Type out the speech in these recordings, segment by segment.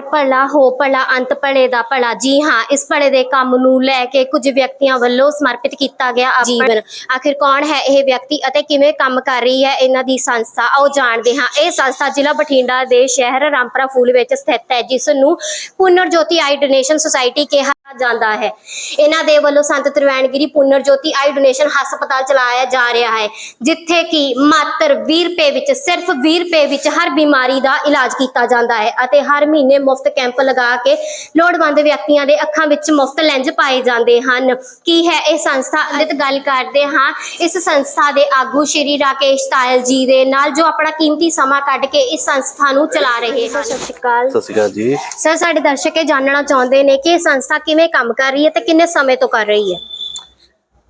ਕਰ ਭਲਾ ਹੋ, ਭਲਾ ਅੰਤ ਭਲੇ ਦਾ ਭਲਾ। ਜੀ ਹਾਂ, ਇਸ ਭਲੇ ਦੇ ਕੰਮ ਨੂੰ ਲੈ ਕੇ ਕੁਝ ਵਿਅਕਤੀਆਂ ਵੱਲੋਂ ਸਮਰਪਿਤ ਕੀਤਾ ਗਿਆ ਜੀਵਨ। ਆਖਿਰ ਕੌਣ ਹੈ ਇਹ ਵਿਅਕਤੀ ਅਤੇ ਕਿਵੇਂ ਕੰਮ ਕਰ ਰਹੀ ਹੈ ਇਹਨਾਂ ਦੀ ਸੰਸਥਾ? ਆਓ ਜਾਣਦੇ ਹਾਂ। ਇਹ ਸੰਸਥਾ ਜ਼ਿਲ੍ਹਾ ਬਠਿੰਡਾ ਦੇ ਸ਼ਹਿਰ ਰਾਮਪੁਰਾ ਫੂਲ ਵਿੱਚ ਸਥਿਤ ਹੈ, ਜਿਸ ਨੂੰ ਪੁਨਰ ਜੋਤੀ ਆਈ ਡੋਨੇਸ਼ਨ ਸੁਸਾਇਟੀ ਕਿਹਾ ਜਾਂਦਾ ਹੈ। ਇਹਨਾਂ ਦੇ ਵੱਲੋਂ ਸੰਤ ਤ੍ਰਿਵੈਣਗਿਰੀ ਪੁਨਰ ਜੋਤੀ ਆਈ ਡੋਨੇਸ਼ਨ ਹਸਪਤਾਲ ਚਲਾਇਆ ਜਾ ਰਿਹਾ ਹੈ, ਜਿੱਥੇ ਕਿ ਮਾਤਰ 20 ਰੁਪਏ ਵਿੱਚ, ਸਿਰਫ 20 ਰੁਪਏ ਵਿੱਚ ਹਰ ਬਿਮਾਰੀ ਦਾ ਇਲਾਜ ਕੀਤਾ ਜਾਂਦਾ ਹੈ ਅਤੇ ਹਰ ਮਹੀਨੇ ਮੁਫਤ ਕੈਂਪ ਲਗਾ ਕੇ ਲੋੜਵੰਦ ਵਿਅਕਤੀਆਂ ਦੇ ਅੱਖਾਂ ਵਿੱਚ ਮੁਫਤ ਲੈਂਜ ਪਾਏ ਜਾਂਦੇ ਹਨ। ਕੀ ਹੈ ਇਹ ਸੰਸਥਾ? ਅੰਦਿਤ ਗੱਲ ਕਰਦੇ ਹਾਂ। ਇਸ ਸੰਸਥਾ ਦੇ ਆਗੂ ਸ਼੍ਰੀ ਰਾਕੇਸ਼ ਤਾਇਲ ਜੀ ਦੇ ਨਾਲ ਜੋ ਆਪਣਾ ਕੀਮਤੀ ਸਮਾਂ ਕੱਢ ਕੇ ਇਸ ਸੰਸਥਾ ਨੂੰ ਚਲਾ ਰਹੇ ਹਨ। ਸਤਿ ਸ਼੍ਰੀ ਅਕਾਲ। ਸਤਿ ਸ਼੍ਰੀ ਅਕਾਲ ਜੀ। ਸਰ ਸਾਡੇ ਦਰਸ਼ਕ ਇਹ ਜਾਣਨਾ ਚਾਹੁੰਦੇ ਨੇ ਕਿ ਇਹ ਸੰਸਥਾ ਕਿਵੇਂ ਕੰਮ ਕਰ ਰਹੀ ਹੈ ਤੇ ਕਿੰਨੇ ਸਮੇਂ ਤੋਂ ਕਰ ਰਹੀ ਹੈ?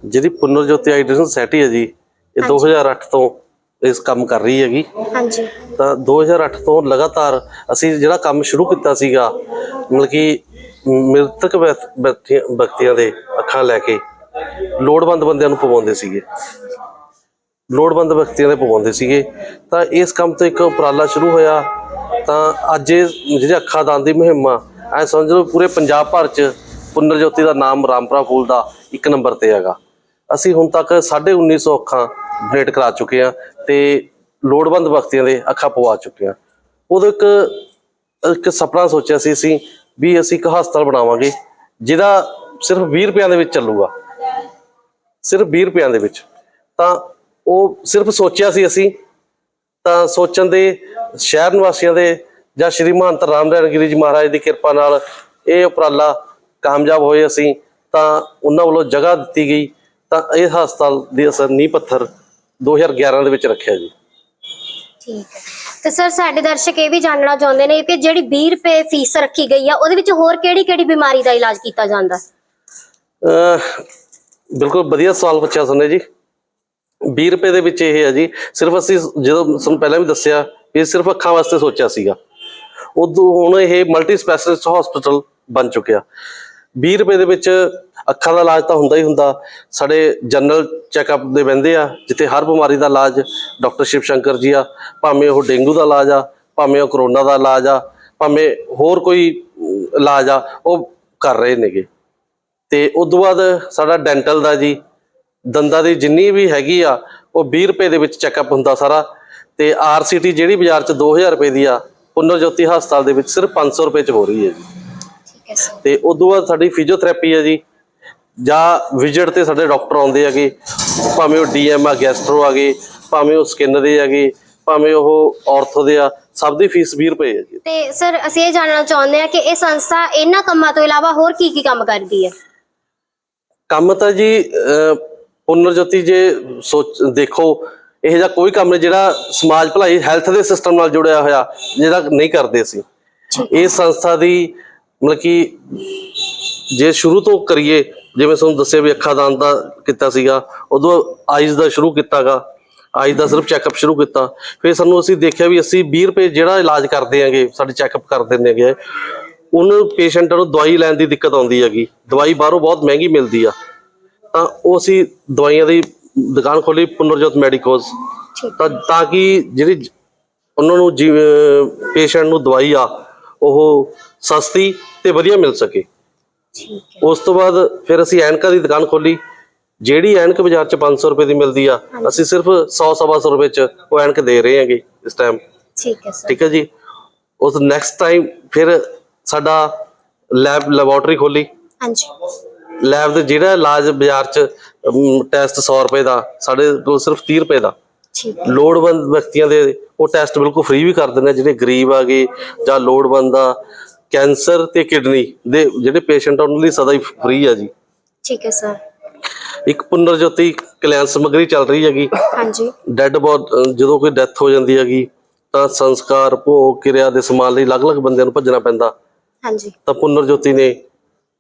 ਜਿਹੜੀ ਪੁਨਰ ਜੋਤੀ ਆਈਡੈਂਸ਼ਨ ਸੋਸਾਇਟੀ ਹੈ ਜੀ ਇਹ ਹਾਂਜੀ। 2008 ਤੋਂ ਇਸ ਕੰਮ ਕਰ ਰਹੀ ਹੈਗੀ। ਹਾਂਜੀ। ਤਾਂ 2008 ਤੋਂ ਲਗਾਤਾਰ ਅਸੀਂ ਜਿਹੜਾ ਕੰਮ ਸ਼ੁਰੂ ਕੀਤਾ ਸੀਗਾ ਮਤਲਬ ਕਿ ਮ੍ਰਿਤਕ ਵਿਅਕ- ਵਿਅਕਤੀਆਂ ਵਿਅਕਤੀਆਂ ਦੇ ਅੱਖਾਂ ਲੈ ਕੇ ਲੋੜਵੰਦ ਬੰਦਿਆਂ ਨੂੰ ਪਵਾਉਂਦੇ ਸੀਗੇ। ਲੋੜਵੰਦ ਵਿਅਕਤੀਆਂ ਦੇ ਪਵਾਉਂਦੇ ਸੀਗੇ। ਤਾਂ ਇਸ ਕੰਮ ਤੋਂ ਇੱਕ ਉਪਰਾਲਾ ਸ਼ੁਰੂ ਹੋਇਆ। ਤਾਂ ਅੱਜ ਇਹ ਜਿਹੜੀ ਅੱਖਾਂ ਦਾਨ ਦੀ ਮੁਹਿੰਮ ਆ ਐ ਸਮਝ ਲਓ ਪੂਰੇ ਪੰਜਾਬ ਭਰ ਚ ਪੁਨਰ ਜੋਤੀ ਦਾ ਨਾਮ ਰਾਮਪੁਰਾ ਫੂਲ ਦਾ ਇੱਕ ਨੰਬਰ ਤੇ ਹੈਗਾ। ਅਸੀਂ ਹੁਣ ਤੱਕ 1950 ਅੱਖਾਂ ਡੋਨੇਟ ਕਰਾ ਚੁੱਕੇ ਆ ਤੇ ਲੋੜਵੰਦ ਵਿਅਕਤੀਆਂ ਦੇ ਅੱਖਾਂ ਪਵਾ ਚੁੱਕੇ ਆ। ਉਦੋਂ ਇੱਕ ਇੱਕ ਸੁਪਨਾ ਸੋਚਿਆ ਸੀ ਅਸੀਂ ਵੀ ਅਸੀਂ ਇੱਕ ਹਸਪਤਾਲ ਬਣਾਵਾਂਗੇ, ਜਿਹਦਾ ਸਿਰਫ 20 ਰੁਪਿਆਂ ਦੇ ਵਿੱਚ ਚੱਲੂਗਾ। ਸਿਰਫ 20 ਰੁਪਿਆਂ ਦੇ ਵਿੱਚ। ਤਾਂ ਉਹ ਸਿਰਫ ਸੋਚਿਆ ਸੀ ਅਸੀਂ, ਤਾਂ ਸੋਚਣ ਦੇ ਸ਼ਹਿਰ ਨਿਵਾਸੀਆਂ ਦੇ ਜਾਂ ਸ਼੍ਰੀ ਮਹੰਤ ਰਾਮਦਿਆਨ ਗਿਰੀ ਜੀ ਮਹਾਰਾਜ ਦੀ ਕਿਰਪਾ ਨਾਲ ਇਹ ਉਪਰਾਲਾ ਕਾਮਯਾਬ ਹੋਏ ਅਸੀਂ, ਤਾਂ ਉਹਨਾਂ ਵੱਲੋਂ ਜਗ੍ਹਾ ਦਿੱਤੀ ਗਈ, ਤਾਂ ਇਹ ਹਸਪਤਾਲ ਦੀ ਅਸਰ ਨੀਂਹ ਪੱਥਰ 2011 ਦੇ ਵਿੱਚ ਰੱਖਿਆ ਜੀ। ਠੀਕ ਹੈ। ਤੇ ਸਰ ਸਾਡੇ ਦਰਸ਼ਕ ਇਹ ਵੀ ਜਾਣਨਾ ਚਾਹੁੰਦੇ ਨੇ ਕਿ ਜਿਹੜੀ 20 ਰੁਪਏ ਫੀਸ ਰੱਖੀ ਗਈ ਆ ਉਹਦੇ ਵਿੱਚ ਹੋਰ ਕਿਹੜੀ-ਕਿਹੜੀ ਬਿਮਾਰੀ ਦਾ ਇਲਾਜ ਕੀਤਾ ਜਾਂਦਾ? ਬਿਲਕੁਲ ਵਧੀਆ ਸਵਾਲ ਪੁੱਛਿਆ ਸੁਣੇ ਜੀ। 20 ਰੁਪਏ ਦੇ ਵਿੱਚ ਇਹ ਹੈ ਜੀ ਸਿਰਫ ਅਸੀਂ ਜਦੋਂ ਤੁਹਾਨੂੰ ਪਹਿਲਾਂ ਵੀ ਦੱਸਿਆ ਇਹ ਸਿਰਫ ਅੱਖਾਂ ਵਾਸਤੇ ਸੋਚਿਆ ਸੀਗਾ। ਉਦੋਂ ਹੁਣ ਇਹ ਮਲਟੀ ਸਪੈਸ਼ਲਿਸਟ ਹਸਪੀਟਲ ਬਣ ਚੁੱਕਿਆ। 20 ਰੁਪਏ ਦੇ ਵਿੱਚ ਅੱਖਾਂ ਦਾ ਇਲਾਜ ਤਾਂ ਹੁੰਦਾ ਹੀ ਹੁੰਦਾ। ਸਾਡੇ ਜਨਰਲ ਚੈੱਕਅਪ ਦੇ ਬੰਦੇ ਆ, ਜਿੱਥੇ ਹਰ ਬਿਮਾਰੀ ਦਾ ਇਲਾਜ ਡਾਕਟਰ ਸ਼ਿਵ ਸ਼ੰਕਰ ਜੀ ਆ, ਭਾਵੇਂ ਉਹ ਡੇਂਗੂ ਦਾ ਇਲਾਜ ਆ, ਭਾਵੇਂ ਉਹ ਕਰੋਨਾ ਦਾ ਇਲਾਜ ਆ, ਭਾਵੇਂ ਹੋਰ ਕੋਈ ਇਲਾਜ ਆ, ਉਹ ਕਰ ਰਹੇ ਨੇਗੇ। ਤੇ ਉਸ ਤੋਂ ਬਾਅਦ ਸਾਡਾ ਡੈਂਟਲ ਦਾ ਜੀ, ਦੰਦਾਂ ਦੀ ਜਿੰਨੀ ਵੀ ਹੈਗੀ ਆ, ਉਹ 20 ਰੁਪਏ ਦੇ ਵਿੱਚ ਚੈੱਕਅਪ ਹੁੰਦਾ ਸਾਰਾ। ਤੇ ਆਰਸੀਟੀ ਜਿਹੜੀ ਬਾਜ਼ਾਰ 'ਚ 2000 ਰੁਪਏ ਦੀ ਆ ਪੁਨਰ ਜੋਤੀ ਹਸਪਤਾਲ ਦੇ ਵਿੱਚ ਸਿਰਫ 500 ਰੁਪਏ 'ਚ ਹੋ ਰਹੀ ਹੈ ਜੀ। ਤੇ ਉਸ ਤੋਂ ਬਾਅਦ ਸਾਡੀ ਫਿਜ਼ੀਓਥੈਰੇਪੀ ਹੈ ਜੀ। ਜਾਂ ਵਿਜ਼ਿਟ ਤੇ ਸਾਡੇ ਡਾਕਟਰ ਆਉਂਦੇ ਹੈਗੇ। ਭਾਵੇਂ ਉਹ ਡੀਐਮ ਆ ਗੈਸਟਰੋ ਆ ਗਏ ਭਾਵੇਂ ਉਹ ਸਕਿਨ ਦੇ ਹੈਗੇ ਭਾਵੇਂ ਉਹ ਆਰਥੋ ਦੇ ਆ ਸਭ ਦੀ ਫੀਸ 20 ਰੁਪਏ ਹੈ ਜੀ। ਤੇ ਸਰ ਅਸੀਂ ਇਹ ਜਾਣਨਾ ਚਾਹੁੰਦੇ ਹਾਂ ਕਿ ਇਹ ਸੰਸਥਾ ਇਹਨਾਂ ਕੰਮਾਂ ਤੋਂ ਇਲਾਵਾ ਹੋਰ ਕੀ ਕੀ ਕੰਮ ਕਰਦੀ ਹੈ? ਕੰਮ ਤਾਂ ਜੀ ਪੁਨਰ ਜੋਤੀ ਜੇ ਸੋਚ ਦੇਖੋ ਇਹ ਜਿਹਾ ਕੋਈ ਕੰਮ ਨਹੀਂ ਜਿਹੜਾ ਸਮਾਜ ਭਲਾਈ ਹੈਲਥ ਦੇ ਸਿਸਟਮ ਨਾਲ ਜੁੜਿਆ ਹੋਇਆ ਜਿਹੜਾ ਨਹੀਂ ਕਰਦੇ ਅਸੀਂ। ਇਹ ਸੰਸਥਾ ਦੀ ਮਤਲਬ ਕਿ ਜੇ ਸ਼ੁਰੂ ਤੋਂ ਕਰੀਏ ਜਿਵੇਂ ਤੁਹਾਨੂੰ ਦੱਸਿਆ ਵੀ ਅੱਖਾਂ ਦਾਨ ਦਾ ਕੀਤਾ ਸੀਗਾ ਉਦੋਂ ਆਈਜ਼ ਦਾ ਸ਼ੁਰੂ ਕੀਤਾਗਾ ਆਈਜ਼ ਦਾ ਸਿਰਫ ਚੈੱਕਅਪ ਸ਼ੁਰੂ ਕੀਤਾ। ਫਿਰ ਸਾਨੂੰ ਅਸੀਂ ਦੇਖਿਆ ਵੀ ਅਸੀਂ 20 ਰੁਪਏ ਜਿਹੜਾ ਇਲਾਜ ਕਰਦੇ ਆਂਗੇ ਸਾਡੇ ਚੈੱਕਅਪ ਕਰ ਦਿੰਦੇ ਹੈਗੇ ਉਹਨੂੰ ਪੇਸ਼ੈਂਟ ਨੂੰ ਦਵਾਈ ਲੈਣ ਦੀ ਦਿੱਕਤ ਆਉਂਦੀ ਹੈਗੀ। ਦਵਾਈ ਬਾਹਰੋਂ ਬਹੁਤ ਮਹਿੰਗੀ ਮਿਲਦੀ ਆ। ਤਾਂ ਉਹ ਅਸੀਂ ਦਵਾਈਆਂ ਦੀ ਦੁਕਾਨ ਖੋਲੀ ਪੁਨਰਜੋਤ ਮੈਡੀਕੋਜ਼ ਤਾਂ ਤਾਂ ਕਿ ਜਿਹੜੀ ਉਹਨਾਂ ਨੂੰ ਪੇਸ਼ੈਂਟ ਨੂੰ ਦਵਾਈ ਆ ਉਹ ਸਸਤੀ ਤੇ ਵਧੀਆ ਮਿਲ ਸਕੇ। ਠੀਕ ਹੈ। ਉਸ ਤੋਂ ਬਾਅਦ ਫਿਰ ਅਸੀਂ ਐਨਕਾਂ ਦੀ ਦੁਕਾਨ ਖੋਲੀ। ਜਿਹੜੀ ਐਨਕ ਬਾਜ਼ਾਰ 'ਚ 500 ਰੁਪਏ ਦੀ ਮਿਲਦੀ ਆ ਅਸੀਂ ਸਿਰਫ 100 ਸਵਾ ਸੌ ਰੁਪਏ 'ਚ ਉਹ ਐਨਕ ਦੇ ਰਹੇ ਹਾਂਗੇ ਇਸ ਟਾਈਮ ਠੀਕ ਹੈ ਸਰ ਠੀਕ ਹੈ ਜੀ। ਉਸ ਨੈਕਸਟ ਟਾਈਮ ਫਿਰ ਸਾਡਾ ਲੈਬ ਲੈਬੋਰਟਰੀ ਖੋਲੀ। ਹਾਂਜੀ। ਲੈਬ ਦੇ ਜਿਹੜਾ ਇਲਾਜ ਬਾਜ਼ਾਰ 'ਚ ਟੈਸਟ 100 ਰੁਪਏ ਦਾ ਸਾਡੇ ਕੋਲ ਸਿਰਫ 30 ਰੁਪਏ ਦਾ। ਲੋੜਵੰਦ ਵਿਅਕਤੀਆਂ ਦੇ ਉਹ ਟੈਸਟ ਬਿਲਕੁਲ ਫ੍ਰੀ ਵੀ ਕਰ ਦਿੰਦੇ ਆ ਜਿਹੜੇ ਗਰੀਬ ਆ ਗਏ ਜਾਂ ਲੋੜਵੰਦ ਆ। ਕੈਂਸਰ ਤੇ ਕਿਡਨੀ ਦੇ ਜਿਹੜੇ ਪੇਸ਼ੈਂਟ ਉਹਨਾਂ ਲਈ ਸਦਾ ਹੀ ਫ੍ਰੀ ਆ ਜੀ। ਠੀਕ ਹੈ ਸਰ। ਇੱਕ ਪੁਨਰ ਜੋਤੀ ਕਲਿਆਣ ਸਮੱਗਰੀ ਚੱਲ ਰਹੀ ਹੈਗੀ। ਹਾਂਜੀ। ਡੈੱਡ ਬੋਡ ਜਦੋਂ ਕੋਈ ਡੈਥ ਹੋ ਜਾਂਦੀ ਹੈਗੀ ਤਾਂ ਸੰਸਕਾਰ ਭੋਗ ਕਿਰਿਆ ਦੇ ਸਮਾਨ ਲਈ ਅਲੱਗ-ਅਲੱਗ ਬੰਦਿਆਂ ਨੂੰ ਭੱਜਣਾ ਪੈਂਦਾ। ਹਾਂਜੀ। ਤਾਂ ਪੁਨਰ ਜੋਤੀ ਨੇ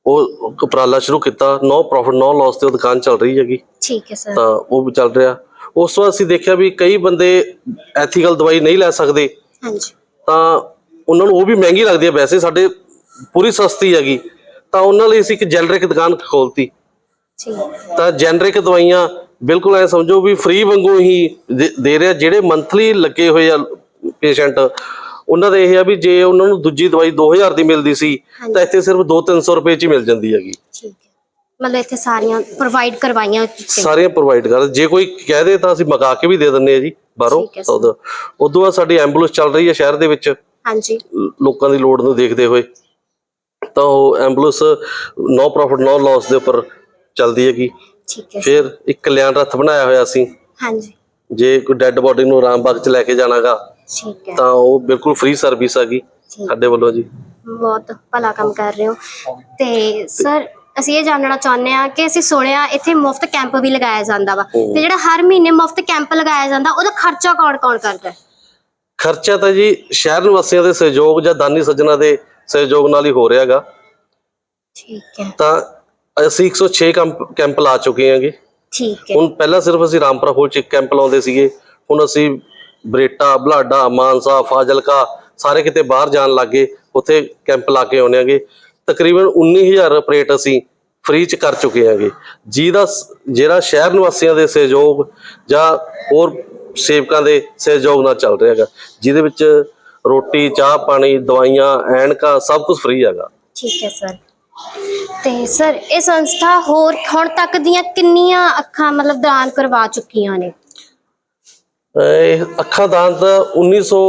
ਉਹ ਉਪਰਾਲਾ ਸ਼ੁਰੂ ਕੀਤਾ। ਨੋ ਪ੍ਰੋਫਿਟ ਨੋ ਲਾਸ ਤੇ ਉਹ ਦੁਕਾਨ ਚੱਲ ਰਹੀ ਹੈਗੀ। ਠੀਕ ਹੈ ਸਰ। ਤਾਂ ਉਹ ਵੀ ਚੱਲ ਰਿਹਾ। ਉਸ ਤੋਂ ਅਸੀਂ ਦੇਖਿਆ ਵੀ ਕਈ ਬੰਦੇ ਐਥੀਕਲ ਦਵਾਈ ਨਹੀਂ ਲੈ ਸਕਦੇ। ਹਾਂਜੀ। ਤਾਂ ਉਹਨਾਂ ਨੂੰ ਉਹ ਵੀ ਮਹਿੰਗੀ ਲੱਗਦੀ ਹੈ ਵੈਸੇ ਸਾਡੇ ਪੂਰੀ ਸਸਤੀ ਹੈਗੀ। ਤਾਂ ਉਹਨਾਂ ਲਈ ਅਸੀਂ ਇੱਕ ਜੈਨਰਿਕ ਦੁਕਾਨ ਖੋਲਤੀ। ਤਾਂ ਜੈਨਰਿਕ ਦਵਾਈਆਂ ਬਿਲਕੁਲ ਐ ਸਮਝੋ ਵੀ ਫ੍ਰੀ ਵਾਂਗੂ ਹੀ ਦੇ- ਰਿਹਾ। ਜਿਹੜੇ ਮੰਥਲੀ ਲੱਗੇ ਹੋਏ ਆ ਪੇਸ਼ੈਂਟ ਉਹਨਾਂ ਦੇ ਇਹ ਆ ਵੀ ਜੇ ਉਹਨਾਂ ਨੂੰ ਦੂਜੀ ਦਵਾਈ 2000 ਦੀ ਮਿਲਦੀ ਸੀ ਤਾਂ ਇੱਥੇ ਸਿਰਫ 2-300 ਰੁਪਏ 'ਚ ਹੀ ਮਿਲ ਜਾਂਦੀ ਹੈਗੀ। ਠੀਕ ਹੈ। ਮਤਲਬ ਇੱਥੇ ਸਾਰੀਆਂ ਪ੍ਰੋਵਾਈਡ ਕਰਵਾਈਆਂ। ਸਾਰੀਆਂ ਪ੍ਰੋਵਾਈਡ ਕਰ ਜੇ ਕੋਈ ਕਹਿ ਦੇ ਤਾਂ ਅਸੀਂ ਮੰਗਾ ਕੇ ਵੀ ਦੇ ਦਿੰਨੇ ਆ ਜੀ ਬਾਹਰੋਂ ਉਦੋਂ ਬਾਅਦ ਸਾਡੀ ਐਂਬੂਲੈਂਸ ਚੱਲ ਰਹੀ ਹੈ ਸ਼ਹਿਰ ਦੇ ਵਿੱਚ। ਹਾਂਜੀ। ਲੋਕਾਂ ਦੀ ਲੋੜ ਨੂੰ ਦੇਖਦੇ ਹੋਏ ਤਾਂ ਉਹ ambulance no profit no loss ਦੇ ਉੱਪਰ ਚੱਲਦੀ ਹੈਗੀ। ਠੀਕ ਹੈ। ਫਿਰ ਇੱਕ ਕਲਿਆਣ ਰੱਥ ਬਣਾਇਆ ਹੋਇਆ ਸੀ। ਹਾਂਜੀ। ਜੇ ਕੋਈ ਡੈੱਡ ਬੋਡੀ ਨੂੰ ਆਰਾਮਬਾਗ ਚ ਲੈ ਕੇ ਜਾਣਾਗਾ ਠੀਕ ਹੈ। ਤਾਂ ਉਹ ਬਿਲਕੁਲ ਫ੍ਰੀ ਸਰਵਿਸ ਹੈਗੀ। ਸਾਡੇ ਵੱਲੋਂ ਜੀ। ਬਹੁਤ ਭਲਾ ਕੰਮ ਕਰ ਰਹੇ ਹੋ। ਤੇ ਸਰ ਅਸੀਂ ਇਹ ਜਾਣਨਾ ਚਾਹੁੰਦੇ ਆ ਕਿ ਅਸੀਂ ਸੁਣਿਆ ਇੱਥੇ ਮੁਫਤ ਕੈਂਪ ਵੀ ਲਗਾਇਆ ਜਾਂਦਾ ਵਾ। ਤੇ ਜਿਹੜਾ ਹਰ ਮਹੀਨੇ ਮੁਫਤ ਕੈਂਪ ਲਗਾਇਆ ਜਾਂਦਾ ਉਹਦਾ ਖਰਚਾ ਕੌਣ ਕੌਣ ਕਰਦਾ ਹੈ? ਖਰਚਾ ਤਾਂ ਜੀ ਸ਼ਹਿਰ ਨਿਵਾਸੀਆਂ ਦੇ ਸਹਿਯੋਗ ਜਾਂ ਦਾਨੀ ਸੱਜਣਾ ਦੇ ਸਹਿਯੋਗ ਨਾਲ ਹੀ ਹੋ ਰਿਹਾਗਾ। ਠੀਕ ਹੈ। ਤਾਂ ਅਸੀਂ 106 ਕੈਂਪ ਲਾ ਚੁੱਕੇ ਹਾਂਗੇ। ਠੀਕ ਹੈ। ਹੁਣ ਪਹਿਲਾਂ ਸਿਰਫ ਅਸੀਂ ਰਾਮਪੁਰਾ ਹੋਲ ਚ ਇੱਕ ਕੈਂਪ ਲਾਉਂਦੇ ਸੀਗੇ। ਹੁਣ ਅਸੀਂ ਬਰੇਟਾ ਬਲਾਡਾ ਮਾਨਸਾ ਫਾਜ਼ਿਲਕਾ ਸਾਰੇ ਕਿਤੇ ਬਾਹਰ ਜਾਣ ਲੱਗੇ ਉੱਥੇ ਕੈਂਪ ਲਾ ਕੇ ਆਉਂਦੇ ਆਂਗੇ ਤਕਰੀਬਨ 19000 ਆਪਰੇਟ ਅਸੀਂ ਫ੍ਰੀ ਚ ਕਰ ਚੁੱਕੇ ਆਂਗੇ ਜਿਹਦਾ ਜਿਹੜਾ ਸ਼ਹਿਰ ਨਿਵਾਸੀਆਂ ਦੇ ਸਹਿਯੋਗ ਜਾਂ ਹੋਰ ਸੇਵਕਾਂ ਦੇ ਸਹਿਯੋਗ ਨਾਲ ਚੱਲ ਰਿਹਾ ਹੈਗਾ ਜਿਹਦੇ ਵਿੱਚ ਰੋਟੀ ਚਾਹ ਪਾਣੀ ਦਵਾਈਆਂ ਐਨਕਾਂ ਸਭ ਕੁਝ ਫ੍ਰੀ ਹੈਗਾ। ਠੀਕ ਹੈ ਸਰ। ਤੇ ਸਰ ਇਹ ਸੰਸਥਾ ਹੋਰ ਹੁਣ ਤੱਕ ਦੀਆਂ ਕਿੰਨੀਆਂ ਅੱਖਾਂ ਮਤਲਬ ਦਾਨ ਕਰਵਾ ਚੁੱਕੀਆਂ ਨੇ? ਇਹ ਅੱਖਾਂ ਦਾਨ ਤਾਂ 1900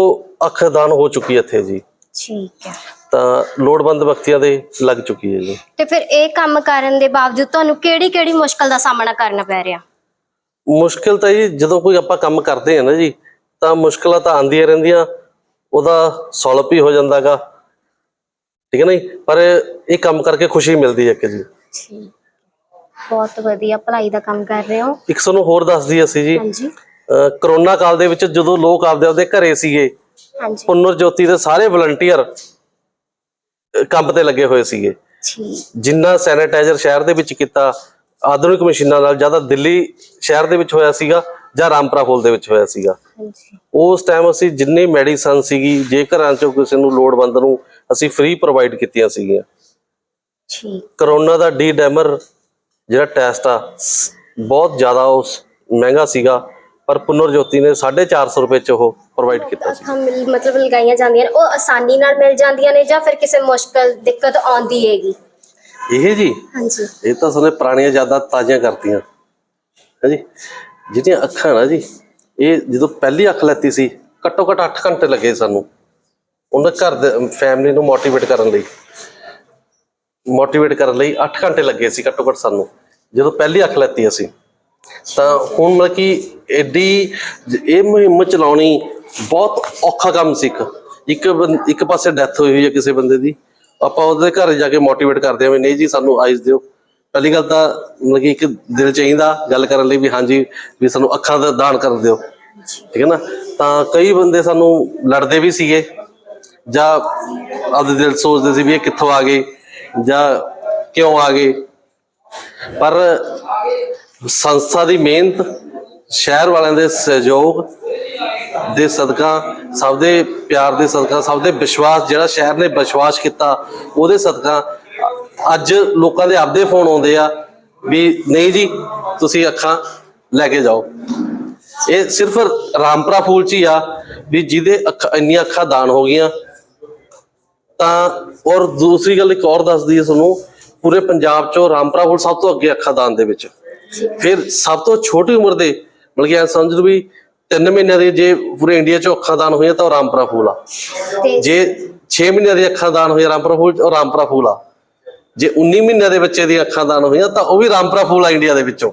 ਅੱਖ ਦਾਨ ਹੋ ਚੁੱਕੀ ਹੈ ਇੱਥੇ ਜੀ। ਠੀਕ ਹੈ। ਤਾਂ ਲੋੜਵੰਦ ਵਿਅਕਤੀਆਂ ਦੇ ਲੱਗ ਚੁੱਕੀ ਹੈ ਜੀ। ਤੇ ਫਿਰ ਇਹ ਕੰਮ ਕਰਨ ਦੇ ਬਾਵਜੂਦ ਤੁਹਾਨੂੰ ਕਿਹੜੀ ਕਿਹੜੀ ਮੁਸ਼ਕਲ ਦਾ ਸਾਹਮਣਾ ਕਰਨਾ ਪੈ ਰਿਹਾ? ਮੁਸ਼ਕਿਲ ਤਾਂ ਜੀ ਜਦੋਂ ਕੋਈ ਆਪਾਂ ਕੰਮ ਕਰਦੇ ਆ ਨਾ ਜੀ ਤਾਂ ਮੁਸ਼ਕਲਾਂ ਤਾਂ ਆਉਂਦੀਆਂ ਰਹਿੰਦੀਆਂ ਉਹਦਾ ਸੋਲਵ ਵੀ ਹੋ ਜਾਂਦਾਗਾ। ਠੀਕ ਹੈ ਨਾ ਜੀ? ਪਰ ਇਹ ਕੰਮ ਕਰਕੇ ਖੁਸ਼ੀ ਮਿਲਦੀ ਹੈ ਕਿ ਜੀ। ਠੀਕ। ਬਹੁਤ ਵਧੀਆ ਭਲਾਈ ਦਾ ਕੰਮ ਕਰ ਰਹੇ ਹੋ। ਇੱਕ ਸਾਨੂੰ ਹੋਰ ਦੱਸ ਦਈਏ ਅਸੀਂ ਜੀ। ਹਾਂਜੀ। ਅਹ ਕਰੋਨਾ ਕਾਲ ਦੇ ਵਿੱਚ ਜਦੋਂ ਲੋਕ ਆਪਦੇ ਆਪਦੇ ਘਰੇ ਸੀਗੇ ਹਾਂਜੀ। ਪੁਨਰ ਜੋਤੀ ਦੇ ਸਾਰੇ ਵਲੰਟੀਅਰ ਕੰਮ ਤੇ ਲੱਗੇ ਹੋਏ ਸੀਗੇ। ਠੀਕ। ਜਿੰਨਾ ਸੈਨੀਟਾਈਜ਼ਰ ਸ਼ਹਿਰ ਦੇ ਵਿੱਚ ਕੀਤਾ ਆਧੁਨਿਕ ਮਸ਼ੀਨਾਂ ਨਾਲ ਜ਼ਿਆਦਾ ਦਿੱਲੀ ਸ਼ਹਿਰ ਦੇ ਵਿੱਚ ਹੋਇਆ ਸੀਗਾ ਜਾਂ ਰਾਮਪੁਰਾ ਫੂਲ ਦੇ ਵਿੱਚ ਹੋਇਆ ਸੀਗਾ। ਉਸ ਟਾਈਮ ਅਸੀਂ ਜਿੰਨੀ ਮੈਡੀਸਨ ਸੀਗੀ ਜੇ ਘਰਾਂ ਚੋਂ ਕਿਸੇ ਨੂੰ ਲੋੜਵੰਦ ਨੂੰ ਅਸੀਂ ਫ੍ਰੀ ਪ੍ਰੋਵਾਈਡ ਕੀਤੀਆਂ ਸੀਗੀਆਂ। ਠੀਕ। ਕਰੋਨਾ ਦਾ ਡੀ ਡੈਮਰ ਜਿਹੜਾ ਟੈਸਟ ਆ ਬਹੁਤ ਜ਼ਿਆਦਾ ਉਸ ਮਹਿੰਗਾ ਸੀਗਾ ਪਰ ਪੁਨਰ ਜੋਤੀ ਨੇ 450 ਰੁਪਏ ਚ ਉਹ ਪ੍ਰੋਵਾਈਡ ਕੀਤਾ ਸੀ। ਮਤਲਬ ਲਗਾਈਆਂ ਜਾਂਦੀਆਂ ਨੇ ਉਹ ਆਸਾਨੀ ਨਾਲ ਮਿਲ ਜਾਂਦੀਆਂ ਨੇ ਜਾਂ ਫਿਰ ਕਿਸੇ ਮੁਸ਼ਕਲ ਦਿੱਕਤ ਆਉਂਦੀ ਹੈਗੀ? ਇਹ ਜੀ? ਹਾਂਜੀ। ਇਹ ਤਾਂ ਸਾਨੂੰ ਪੁਰਾਣੀਆਂ ਯਾਦਾਂ ਤਾਜ਼ੀਆਂ ਕਰਤੀਆਂ। ਹੈ ਜੀ? ਜਿਹੜੀਆਂ ਅੱਖਾਂ ਨਾ ਜੀ ਇਹ ਜਦੋਂ ਪਹਿਲੀ ਅੱਖ ਲੈਤੀ ਸੀ ਘੱਟੋ ਘੱਟ 8 ਘੰਟੇ ਲੱਗੇ ਸਾਨੂੰ। ਉਹਨਾਂ ਘਰ ਦੇ ਫੈਮਿਲੀ ਨੂੰ ਮੋਟੀਵੇਟ ਕਰਨ ਲਈ। ਮੋਟੀਵੇਟ ਕਰਨ ਲਈ 8 ਘੰਟੇ ਲੱਗੇ ਸੀ ਘੱਟੋ ਘੱਟ ਸਾਨੂੰ। ਜਦੋਂ ਪਹਿਲੀ ਅੱਖ ਲੈਤੀ ਅਸੀਂ ਤਾਂ ਹੁਣ ਮਤਲਬ ਕਿ ਐਡੀ ਇਹ ਮੁਹਿੰਮ ਚਲਾਉਣੀ ਬਹੁਤ ਔਖਾ ਕੰਮ ਸੀ ਇੱਕ। ਇੱਕ ਪਾਸੇ ਡੈਥ ਹੋਈ ਹੋਈ ਹੈ ਕਿਸੇ ਬੰਦੇ ਦੀ ਆਪਾਂ ਉਹਦੇ ਘਰ ਜਾ ਕੇ ਮੋਟੀਵੇਟ ਕਰਦੇ ਹਾਂ ਵੀ ਨਹੀਂ ਜੀ, ਸਾਨੂੰ ਆਈਜ਼ ਦਿਓ। ਪਹਿਲੀ ਗੱਲ ਤਾਂ ਮਤਲਬ ਕਿ ਇੱਕ ਦਿਲ ਚਾਹੀਦਾ ਗੱਲ ਕਰਨ ਲਈ ਵੀ ਹਾਂਜੀ, ਵੀ ਸਾਨੂੰ ਅੱਖਾਂ ਦਾ ਦਾਨ ਕਰ ਦਿਓ। ਠੀਕ ਹੈ ਨਾ? ਤਾਂ ਕਈ ਬੰਦੇ ਸਾਨੂੰ ਲੜਦੇ ਵੀ ਸੀਗੇ, ਜਾਂ ਆਪਦੇ ਦਿਲ ਸੋਚਦੇ ਸੀ ਵੀ ਇਹ ਕਿੱਥੋਂ ਆ ਗਏ, ਜਾਂ ਕਿਉਂ ਆ ਗਏ। ਪਰ ਸੰਸਥਾ ਦੀ ਮਿਹਨਤ, ਸ਼ਹਿਰ ਵਾਲਿਆਂ ਦੇ ਸਹਿਯੋਗ ਦੇ ਸਦਕਾ, ਸਭ ਦੇ ਪਿਆਰ ਦੇ ਸਦਕਾ, ਸਭ ਦੇ ਵਿਸ਼ਵਾਸ, ਜਿਹੜਾ ਸ਼ਹਿਰ ਨੇ ਵਿਸ਼ਵਾਸ ਕੀਤਾ, ਉਹਦੇ ਸਦਕਾ ਅੱਜ ਲੋਕਾਂ ਦੇ ਆਪਦੇ ਫੋਨ ਆਉਂਦੇ ਆ ਵੀ ਨਹੀਂ ਜੀ, ਤੁਸੀਂ ਅੱਖਾਂ ਲੈ ਕੇ ਜਾਓ। ਇਹ ਸਿਰਫ ਰਾਮਪਰਾ ਫੂਲ ਚ ਹੀ ਆ ਵੀ ਜਿਹਦੇ ਅੱਖਾਂ, ਇੰਨੀਆਂ ਅੱਖਾਂ ਦਾਨ ਹੋ ਗਈਆਂ। ਤਾਂ, ਔਰ ਦੂਸਰੀ ਗੱਲ ਇੱਕ ਹੋਰ ਦੱਸਦੀ ਹੈ ਤੁਹਾਨੂੰ, ਪੂਰੇ ਪੰਜਾਬ ਚੋਂ ਰਾਮਪਰਾ ਫੂਲ ਸਭ ਤੋਂ ਅੱਗੇ ਅੱਖਾਂ ਦਾਨ ਦੇ ਵਿੱਚ। ਫਿਰ ਸਭ ਤੋਂ ਛੋਟੀ ਉਮਰ ਦੇ, ਮਤਲਬ ਕਿ ਸਮਝ ਲਓ ਵੀ 3 ਮਹੀਨਿਆਂ ਦੇ ਜੇ ਪੂਰੇ ਇੰਡੀਆ ਚੋਂ ਅੱਖਾਂ ਦਾਨ ਹੋਈਆਂ ਤਾਂ ਉਹ ਰਾਮਪੁਰਾ ਫੂਲ ਆ। ਜੇ 6 ਮਹੀਨਿਆਂ ਦੀ ਅੱਖਾਂ ਦਾਨ ਹੋਈਆਂ ਰਾਮਪੁਰਾ ਫੂਲ ਉਹ ਰਾਮਪੁਰਾ ਫੂਲ ਆ। ਜੇ 19 ਮਹੀਨਿਆਂ ਦੇ ਬੱਚੇ ਦੀ ਅੱਖਾਂ ਦਾਨ ਹੋਈਆਂ ਤਾਂ ਉਹ ਵੀ ਰਾਮਪੁਰਾ ਫੂਲ ਆ ਇੰਡੀਆ ਦੇ ਵਿੱਚੋਂ।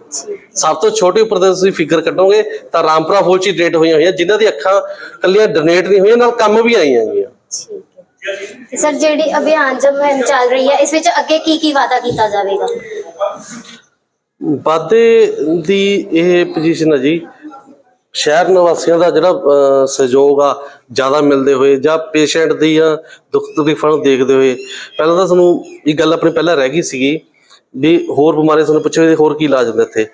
ਸਭ ਤੋਂ ਛੋਟੀ ਉੱਪਰ ਤੇ ਤੁਸੀਂ ਫਿਗਰ ਕੱਢੋਗੇ ਤਾਂ ਰਾਮਪੁਰਾ ਫੂਲ ਚ ਹੀ ਡੇਟ ਹੋਈਆਂ ਹੋਈਆਂ ਜਿਨ੍ਹਾਂ ਦੀ ਅੱਖਾਂ ਕੱਲੀਆਂ ਡੋਨੇਟ ਨਹੀਂ ਹੋਈਆਂ ਨਾਲ ਕੰਮ ਵੀ ਆਈਆਂ ਹੈਗੀਆਂ। ਸਰ ਜਿਹੜੀ ਅਭਿਆਨ ਜਬ ਮੁਹਿੰਮ ਚੱਲ ਰਹੀ ਹੈ ਇਸ ਵਿੱਚ ਅੱਗੇ ਕੀ ਕੀ ਵਾਅਦਾ ਕੀਤਾ ਜਾਵੇਗਾ? ਵਾਧੇ ਦੀ ਇਹ ਪੋਜੀਸ਼ਨ ਹੈ ਜੀ ਸ਼ਹਿਰ ਨਿਵਾਸੀਆਂ ਦਾ ਜਿਹੜਾ ਸਹਿਯੋਗ ਆ ਜ਼ਿਆਦਾ ਮਿਲਦੇ ਹੋਏ ਜਾਂ ਪੇਸ਼ੈਂਟ ਦੀਆਂ ਦੁੱਖ ਤਕਲੀਫਾਂ ਨੂੰ ਦੇਖਦੇ ਹੋਏ ਪਹਿਲਾਂ ਤਾਂ ਸਾਨੂੰ ਇਹ ਗੱਲ ਆਪਣੀ ਪਹਿਲਾਂ ਰਹਿ ਗਈ ਸੀਗੀ ਵੀ ਹੋਰ ਬਿਮਾਰੀਆਂ ਸਾਨੂੰ ਪੁੱਛੋ ਹੋਰ ਕੀ ਇਲਾਜ ਹੁੰਦਾ ਇੱਥੇ?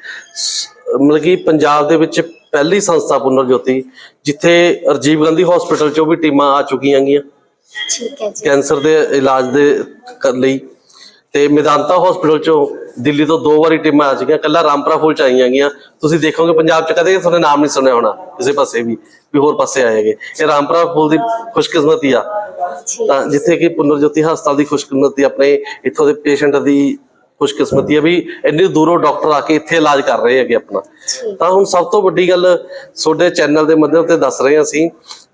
ਮਤਲਬ ਕਿ ਪੰਜਾਬ ਦੇ ਵਿੱਚ ਪਹਿਲੀ ਸੰਸਥਾ ਪੁਨਰ ਜੋਤੀ ਜਿੱਥੇ ਰਾਜੀਵ ਗਾਂਧੀ ਹਸਪੀਟਲ ਚੋਂ ਵੀ ਟੀਮਾਂ ਆ ਚੁੱਕੀਆਂ ਗੀਆਂ ਠੀਕ ਹੈ ਜੀ। ਕੈਂਸਰ ਦੇ ਇਲਾਜ ਦੇ ਲਈ। ਤੇ ਮੈਦਾਂਤਾ ਹਸਪੀਟਲ ਚੋਂ ਦਿੱਲੀ ਤੋਂ ਦੋ ਵਾਰੀ ਟੀਮਾਂ ਆ ਚੁੱਕੀਆਂ ਕੱਲਾ ਰਾਮਪੁਰਾ ਫੁੱਲ ਚ ਆਈਆਂ ਗਈਆਂ। ਤੁਸੀਂ ਦੇਖੋਗੇ ਪੰਜਾਬ ਚ ਕਦੇ ਤੁਹਾਡੇ ਨਾਮ ਨਹੀਂ ਸੁਣਿਆ ਹੋਣਾ ਕਿਸੇ ਪਾਸੇ ਵੀ ਵੀ ਹੋਰ ਪਾਸੇ ਆਏਗੇ ਇਹ ਰਾਮਪੁਰਾ ਫੁੱਲ ਦੀ ਖੁਸ਼ਕਿਸਮਤੀ ਆ। ਤਾਂ ਜਿੱਥੇ ਕਿ ਪੁਨਰਜੋਤੀ ਹਸਪਤਾਲ ਦੀ ਖੁਸ਼ਕਿਸਮਤੀ ਆਪਣੇ ਇੱਥੋਂ ਦੇ ਪੇਸ਼ੈਂਟ ਦੀ ਖੁਸ਼ਕਿਸਮਤੀ ਆ ਵੀ ਇੰਨੀ ਦੂਰੋਂ ਡਾਕਟਰ ਆ ਕੇ ਇੱਥੇ ਇਲਾਜ ਕਰ ਰਹੇ ਹੈਗੇ ਆਪਣਾ। ਤਾਂ ਹੁਣ ਸਭ ਤੋਂ ਵੱਡੀ ਗੱਲ ਤੁਹਾਡੇ ਚੈਨਲ ਦੇ ਮਾਧਿਅਮ ਤੇ ਦੱਸ ਰਹੇ ਹਾਂ ਅਸੀਂ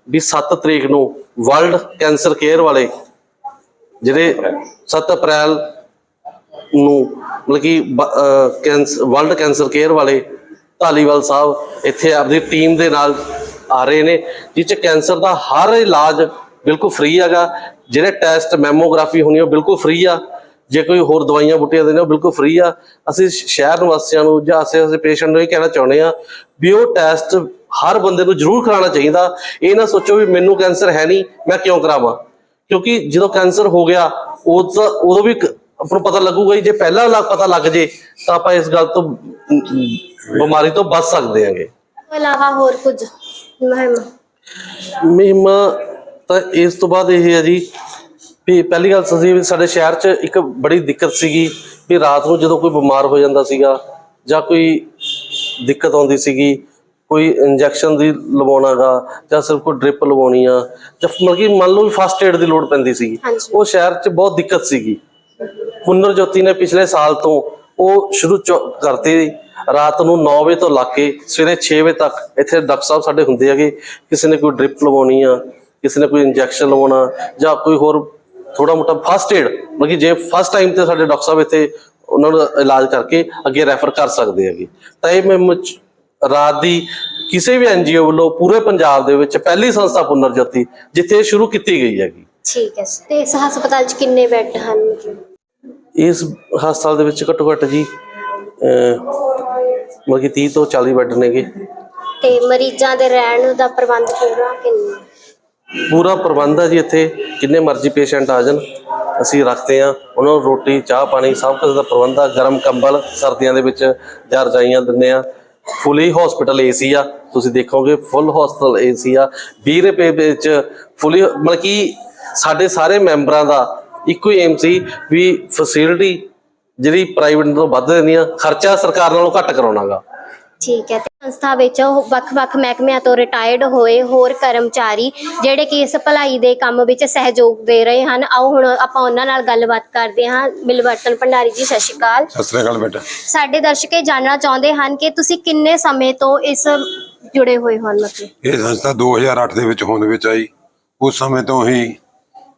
ਵੀ 7 ਤਰੀਕ ਨੂੰ ਵਰਲਡ ਕੈਂਸਰ ਕੇਅਰ ਵਾਲੇ ਜਿਹੜੇ 7 ਅਪ੍ਰੈਲ ਨੂੰ, ਮਤਲਬ ਕਿ ਕੈਂਸਰ ਵਰਲਡ ਕੈਂਸਰ ਕੇਅਰ ਵਾਲੇ ਢਾਲੀਵਾਲ ਸਾਹਿਬ ਇੱਥੇ ਆਪਣੀ ਟੀਮ ਦੇ ਨਾਲ ਆ ਰਹੇ ਨੇ ਜਿਸ ਚ ਕੈਂਸਰ ਦਾ ਹਰ ਇਲਾਜ ਬਿਲਕੁਲ ਫ੍ਰੀ ਹੈਗਾ। ਜਿਹੜੇ ਟੈਸਟ ਮੈਮੋਗ੍ਰਾਫੀ ਹੋਣੀ ਉਹ ਬਿਲਕੁਲ ਫ੍ਰੀ ਆ। ਜੇ ਕੋਈ ਹੋਰ ਦਵਾਈਆਂ ਬੁੱਟੀਆਂ ਦੇਣੇ ਉਹ ਬਿਲਕੁਲ ਫ੍ਰੀ ਆ। ਅਸੀਂ ਸ਼ਹਿਰ ਨਿਵਾਸੀਆਂ ਨੂੰ ਜਾਂ ਆਸੇ ਪਾਸੇ ਪੇਸ਼ੈਂਟ ਨੂੰ ਇਹ ਕਹਿਣਾ ਚਾਹੁੰਦੇ ਆ ਵੀ ਉਹ ਟੈਸਟ ਹਰ ਬੰਦੇ ਨੂੰ ਜ਼ਰੂਰ ਕਰਾਉਣਾ ਚਾਹੀਦਾ। ਇਹ ਨਾ ਸੋਚੋ ਵੀ ਮੈਨੂੰ ਕੈਂਸਰ ਹੈ ਨਹੀਂ, ਮੈਂ ਕਿਉਂ ਕਰਾਵਾਂ? ਕਿਉਂਕਿ ਜਦੋਂ ਕੈਂਸਰ ਹੋ ਗਿਆ, ਉਹ ਤਾਂ, ਉਦੋਂ ਵੀ ਆਪਾਂ ਨੂੰ ਪਤਾ ਲੱਗੂਗਾ ਹੀ ਜੇ ਪਹਿਲਾਂ ਲੱਗ ਪਤਾ ਲੱਗ ਜੇ ਤਾਂ ਆਪਾਂ ਇਸ ਗੱਲ ਤੋਂ ਬਿਮਾਰੀ ਤੋਂ ਬਚ ਸਕਦੇ ਹਾਂਗੇ। ਤੋਂ ਇਲਾਵਾ ਹੋਰ ਕੁਝ? ਮਹਿਮ। ਮਹਿਮਾ ਤਾਂ ਇਸ ਤੋਂ ਬਾਅਦ ਇਹ ਹੈ ਜੀ ਵੀ ਪਹਿਲੀ ਗੱਲ ਸੀ ਸਾਡੇ ਸ਼ਹਿਰ 'ਚ ਇੱਕ ਬੜੀ ਦਿੱਕਤ ਸੀਗੀ ਵੀ ਰਾਤ ਨੂੰ ਜਦੋਂ ਕੋਈ ਬਿਮਾਰ ਹੋ ਜਾਂਦਾ ਸੀਗਾ ਜਾਂ ਕੋਈ ਦਿੱਕਤ ਆਉਂਦੀ ਸੀਗੀ ਕੋਈ ਇੰਜੈਕਸ਼ਨ ਦੀ ਲਵਾਉਣਾਗਾ ਜਾਂ ਸਿਰਫ ਕੋਈ ਡ੍ਰਿਪ ਲਵਾਉਣੀ ਆ ਜਾਂ ਮਤਲਬ ਕਿ ਮੰਨ ਲਓ ਫਸਟ ਏਡ ਦੀ ਲੋੜ ਪੈਂਦੀ ਸੀਗੀ। ਉਹ ਸ਼ਹਿਰ 'ਚ ਬਹੁਤ ਦਿੱਕਤ ਸੀਗੀ। ਪੁਨਰ ਜੋਤੀ ਨੇ ਪਿਛਲੇ ਸਾਲ ਤੋਂ ਉਹ ਸ਼ੁਰੂ ਕਰਤੀ ਰਾਤ ਨੂੰ 9 ਵਜੇ ਤੋਂ ਲਾ ਕੇ ਸਵੇਰੇ 6 ਵਜੇ ਤੱਕ ਇੱਥੇ ਡਾਕਟਰ ਸਾਹਿਬ ਸਾਡੇ ਹੁੰਦੇ ਹੈਗੇ। ਕਿਸੇ ਨੇ ਕੋਈ ਡ੍ਰਿਪ ਲਵਾਉਣੀ ਆ, ਕਿਸੇ ਨੇ ਕੋਈ ਇੰਜੈਕਸ਼ਨ ਲਵਾਉਣਾ ਜਾਂ ਕੋਈ ਹੋਰ ਥੋੜਾ ਮੋਟਾ ਫਸਟ ਏਡ, ਮਤਲਬ ਜੇ ਫਸਟ ਟਾਈਮ ਤੇ ਸਾਡੇ ਡਾਕਟਰ ਸਾਹਿਬ ਇੱਥੇ ਉਹਨਾਂ ਨੂੰ ਇਲਾਜ ਕਰਕੇ ਅੱਗੇ ਰੈਫਰ ਕਰ ਸਕਦੇ ਹੈਗੇ। ਤਾਂ ਇਹ ਮੈਂ ਰਾਤ ਦੀ ਕਿਸੇ ਵੀ ਐਨਜੀਓ ਵੱਲੋਂ ਪੂਰੇ ਪੰਜਾਬ ਦੇ ਵਿੱਚ ਪਹਿਲੀ ਸੰਸਥਾ ਪੁਨਰ ਜੋਤੀ, ਜਿੱਥੇ ਸ਼ੁਰੂ ਕੀਤੀ ਗਈ ਹੈਗੀ। ਠੀਕ ਹੈ ਤੇ ਇਸ ਹਸਪਤਾਲ 'ਚ ਕਿੰਨੇ ਬੈੱਡ ਹਨ? ਇਸ ਹਸਪਤਾਲ ਦੇ ਵਿੱਚ ਘੱਟੋ ਘੱਟ ਜੀ ਮਤਲਬ ਕਿ 30 ਤੋਂ 40 ਬੈੱਡ ਨੇਗੇ। ਤੇ ਮਰੀਜ਼ਾਂ ਦੇ ਰਹਿਣ ਦਾ ਪ੍ਰਬੰਧ ਪੂਰਾ ਕਿੰਨਾ? ਪੂਰਾ ਪ੍ਰਬੰਧ ਹੈ ਜੀ ਇੱਥੇ ਕਿੰਨੇ ਮਰਜ਼ੀ ਪੇਸ਼ੈਂਟ ਆ ਜਾਣ ਅਸੀਂ ਰੱਖਦੇ ਆ ਉਹਨਾਂ ਨੂੰ ਰੋਟੀ ਚਾਹ ਪਾਣੀ ਸਭ ਕੁਝ ਦਾ ਪ੍ਰਬੰਧ ਆ। ਗਰਮ ਕੰਬਲ ਸਰਦੀਆਂ ਦੇ ਵਿੱਚ ਜਾਂ ਰਜਾਈਆਂ ਦਿੰਦੇ ਆ ਫੁੱਲੀ ਹਸਪੀਟਲ ਏਸੀ ਆ। ਤੁਸੀਂ ਦੇਖੋਗੇ ਫੁੱਲ ਹਸਪੀਟਲ ਏਸੀ ਆ। 20 ਰੁਪਏ ਵਿੱਚ ਫੁੱਲੀ ਮਤਲਬ ਕਿ ਸਾਡੇ ਸਾਰੇ ਮੈਂਬਰਾਂ ਦਾ ਇੱਕੋ ਹੀ ਏਮ ਸੀ ਵੀ ਫੈਸਿਲਿਟੀ ਜਿਹੜੀ ਪ੍ਰਾਈਵੇਟ ਤੋਂ ਵੱਧ ਦੇਣੀ ਆ ਖਰਚਾ ਸਰਕਾਰ ਨਾਲੋਂ ਘੱਟ ਕਰਾਉਣਾਗਾ। ਠੀਕ ਹੈ ਤੇ ਸੰਸਥਾ ਵਿੱਚ ਉਹ ਵੱਖ-ਵੱਖ ਮਹਿਕਮਿਆਂ ਤੋਂ ਰਿਟਾਇਰਡ ਹੋਏ ਹੋਰ ਕਰਮਚਾਰੀ ਜਿਹੜੇ ਕਿ ਇਸ ਭਲਾਈ ਦੇ ਕੰਮ ਵਿੱਚ ਸਹਿਯੋਗ ਦੇ ਰਹੇ ਹਨ ਆਓ ਹੁਣ ਆਪਾਂ ਉਹਨਾਂ ਨਾਲ ਗੱਲਬਾਤ ਕਰਦੇ ਹਾਂ। ਮਿਲਵਰਤਨ ਭੰਡਾਰੀ ਜੀ ਸਤਿ ਸ਼੍ਰੀ ਅਕਾਲ। ਸਤਿ ਸ੍ਰੀ ਅਕਾਲ ਬੇਟਾ। ਸਾਡੇ ਦਰਸ਼ਕ ਇਹ ਜਾਣਨਾ ਚਾਹੁੰਦੇ ਹਨ ਕਿ ਤੁਸੀਂ ਕਿੰਨੇ ਸਮੇਂ ਤੋਂ ਇਸ ਜੁੜੇ ਹੋਏ ਹੋ ਮਤਲਬ? ਇਹ ਸੰਸਥਾ 2008 ਦੇ ਵਿੱਚ ਹੋਂਦ ਵਿੱਚ ਆਈ। ਉਸ ਸਮੇਂ ਤੋਂ ਹੀ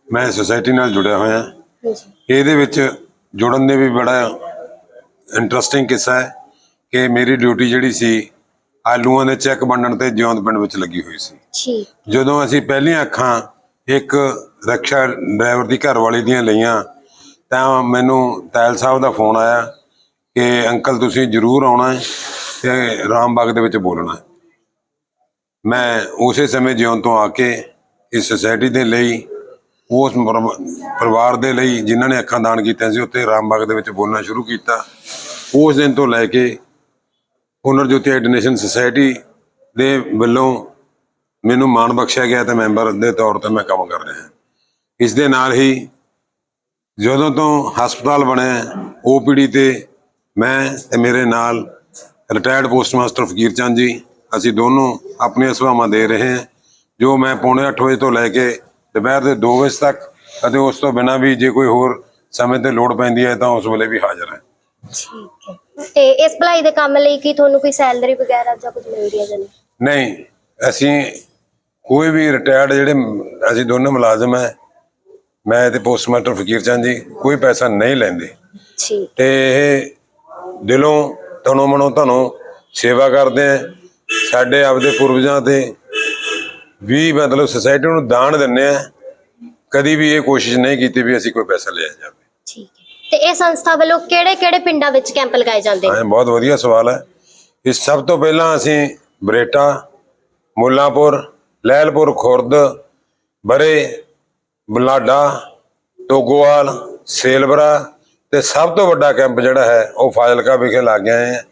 ਮੈਂ ਸੁਸਾਇਟੀ ਨਾਲ ਜੁੜਿਆ ਹੋਇਆ ਇਹਦੇ ਵਿੱਚ ਜੁੜਨ ਦੇ ਵੀ ਬੜਾ ਇੰਟਰਸਟਿੰਗ ਕਿੱਸਾ ਹੈ ਕਿ ਮੇਰੀ ਡਿਊਟੀ ਜਿਹੜੀ ਸੀ ਆਲੂਆਂ ਦੇ ਚੈੱਕ ਵੰਡਣ ਤੇ ਜਿਉਂਦ ਪਿੰਡ ਵਿੱਚ ਲੱਗੀ ਹੋਈ ਸੀ। ਜਦੋਂ ਅਸੀਂ ਪਹਿਲੀਆਂ ਅੱਖਾਂ ਇੱਕ ਰਕਸ਼ਾ ਡਰਾਈਵਰ ਦੀ ਘਰ ਵਾਲੀ ਦੀਆਂ ਲਈਆਂ ਤਾਂ ਮੈਨੂੰ ਤੈਲ ਸਾਹਿਬ ਦਾ ਫੋਨ ਆਇਆ ਕਿ ਅੰਕਲ ਤੁਸੀਂ ਜ਼ਰੂਰ ਆਉਣਾ ਹੈ ਤੇ ਰਾਮਬਾਗ ਦੇ ਵਿੱਚ ਬੋਲਣਾ ਮੈਂ ਉਸੇ ਸਮੇਂ ਜਿਉਂ ਤੋਂ ਆ ਕੇ ਇਸ ਸੁਸਾਇਟੀ ਦੇ ਲਈ ਉਸ ਪਰਿਵ- ਪਰਿਵਾਰ ਦੇ ਲਈ ਜਿਨ੍ਹਾਂ ਨੇ ਅੱਖਾਂ ਦਾਨ ਕੀਤੀਆਂ ਸੀ, ਉੱਥੇ ਰਾਮਬਾਗ ਦੇ ਵਿੱਚ ਬੋਲਣਾ ਸ਼ੁਰੂ ਕੀਤਾ। ਉਸ ਦਿਨ ਤੋਂ ਲੈ ਕੇ ਹੁਨਰ ਜੋਤੀ ਐਡਨੇਸ਼ਨ ਸੁਸਾਇਟੀ ਦੇ ਵੱਲੋਂ ਮੈਨੂੰ ਮਾਣ ਬਖਸ਼ਿਆ ਗਿਆ ਤੇ ਮੈਂਬਰ ਦੇ ਤੌਰ ਤੇ ਮੈਂ ਕੰਮ ਕਰ ਰਿਹਾ ਇਸ ਦੇ ਨਾਲ ਹੀ ਜਦੋਂ ਤੋਂ ਹਸਪਤਾਲ ਬਣਿਆ ਓਪੀਡੀ ਤੇ ਮੈਂ ਤੇ ਮੇਰੇ ਨਾਲ ਰਿਟਾਇਰਡ ਪੋਸਟ ਮਾਸਟਰ ਫਕੀਰ ਚੰਦ ਜੀ, ਅਸੀਂ ਦੋਨੋਂ ਆਪਣੀਆਂ ਸੇਵਾਵਾਂ ਦੇ ਰਹੇ ਹਾਂ, ਜੋ ਮੈਂ ਪੌਣੇ 8 ਵਜੇ ਤੋਂ ਲੈ ਕੇ ਦੁਪਹਿਰ ਦੇ 2 ਵਜੇ ਤੱਕ ਅਤੇ ਉਸ ਤੋਂ ਬਿਨਾਂ ਵੀ ਜੇ ਕੋਈ ਹੋਰ ਸਮੇਂ ਤੇ ਲੋੜ ਪੈਂਦੀ ਹੈ ਤਾਂ ਉਸ ਵੇਲੇ ਵੀ ਹਾਜ਼ਰ ਹਾਂ। ਠੀਕ ਹੈ। ਤੇ ਇਸ ਭਲਾਈ ਦੇ ਕੰਮ ਲਈ ਕੀ ਤੁਹਾਨੂੰ ਕੋਈ ਸੈਲਰੀ ਵਗੈਰਾ ਜਾਂ ਕੁਝ ਮਿਲਦੀ ਹੈ ਜਾਂ ਨਹੀਂ? ਨਹੀਂ ਅਸੀਂ ਕੋਈ ਵੀ ਰਿਟਾਇਰਡ ਜਿਹੜੇ ਅਸੀਂ ਦੋਨੋਂ ਮੁਲਾਜ਼ਮ ਹੈ। ਮੈਂ ਤੇ ਪੋਸਟ ਮਾਸਟਰ ਫਕੀਰ ਚੰਦ ਜੀ ਕੋਈ ਪੈਸਾ ਨਹੀਂ ਲੈਂਦੇ। ਠੀਕ। ਤੇ ਇਹ ਦਿਲੋਂ ਤਨੋਂ ਮਨੋਂ ਤੁਹਾਨੂੰ ਸੇਵਾ ਕਰਦੇ ਆ ਸਾਡੇ ਆਪਦੇ ਪੁਰਵਜਾਂ ਤੇ ਵੀ ਮਤਲਬ ਸੁਸਾਇਟੀ ਨੂੰ ਦਾਨ ਦਿੰਨੇ ਆ ਕਦੀ ਵੀ ਇਹ ਕੋਸ਼ਿਸ਼ ਨਹੀਂ ਕੀਤੀ ਵੀ ਅਸੀਂ ਕੋਈ ਪੈਸਾ ਲਿਆ ਜਾਵੇ। ਠੀਕ ਹੈ। ਤੇ ਇਹ ਸੰਸਥਾ ਵੱਲੋਂ ਕਿਹੜੇ-ਕਿਹੜੇ ਪਿੰਡਾਂ ਵਿੱਚ ਕੈਂਪ ਲਗਾਏ ਜਾਂਦੇ ਨੇ? ਹਾਂ ਬਹੁਤ ਵਧੀਆ ਸਵਾਲ ਹੈ। ਇਸ ਸਭ ਤੋਂ ਪਹਿਲਾਂ ਅਸੀਂ ਬਰੇਟਾ ਮੁੱਲਾਂਪੁਰ ਲਹਿਲਪੁਰ ਖੁਰਦ ਬਰੇ ਬਲਾਡਾ ਟੋਗੋਵਾਲ ਸੇਲਵਰਾ ਤੇ ਸਭ ਤੋਂ ਵੱਡਾ ਕੈਂਪ ਜਿਹੜਾ ਹੈ ਉਹ ਫਾਜ਼ਿਲਕਾ ਵਿਖੇ ਲੱਗ ਗਏ ਹੈ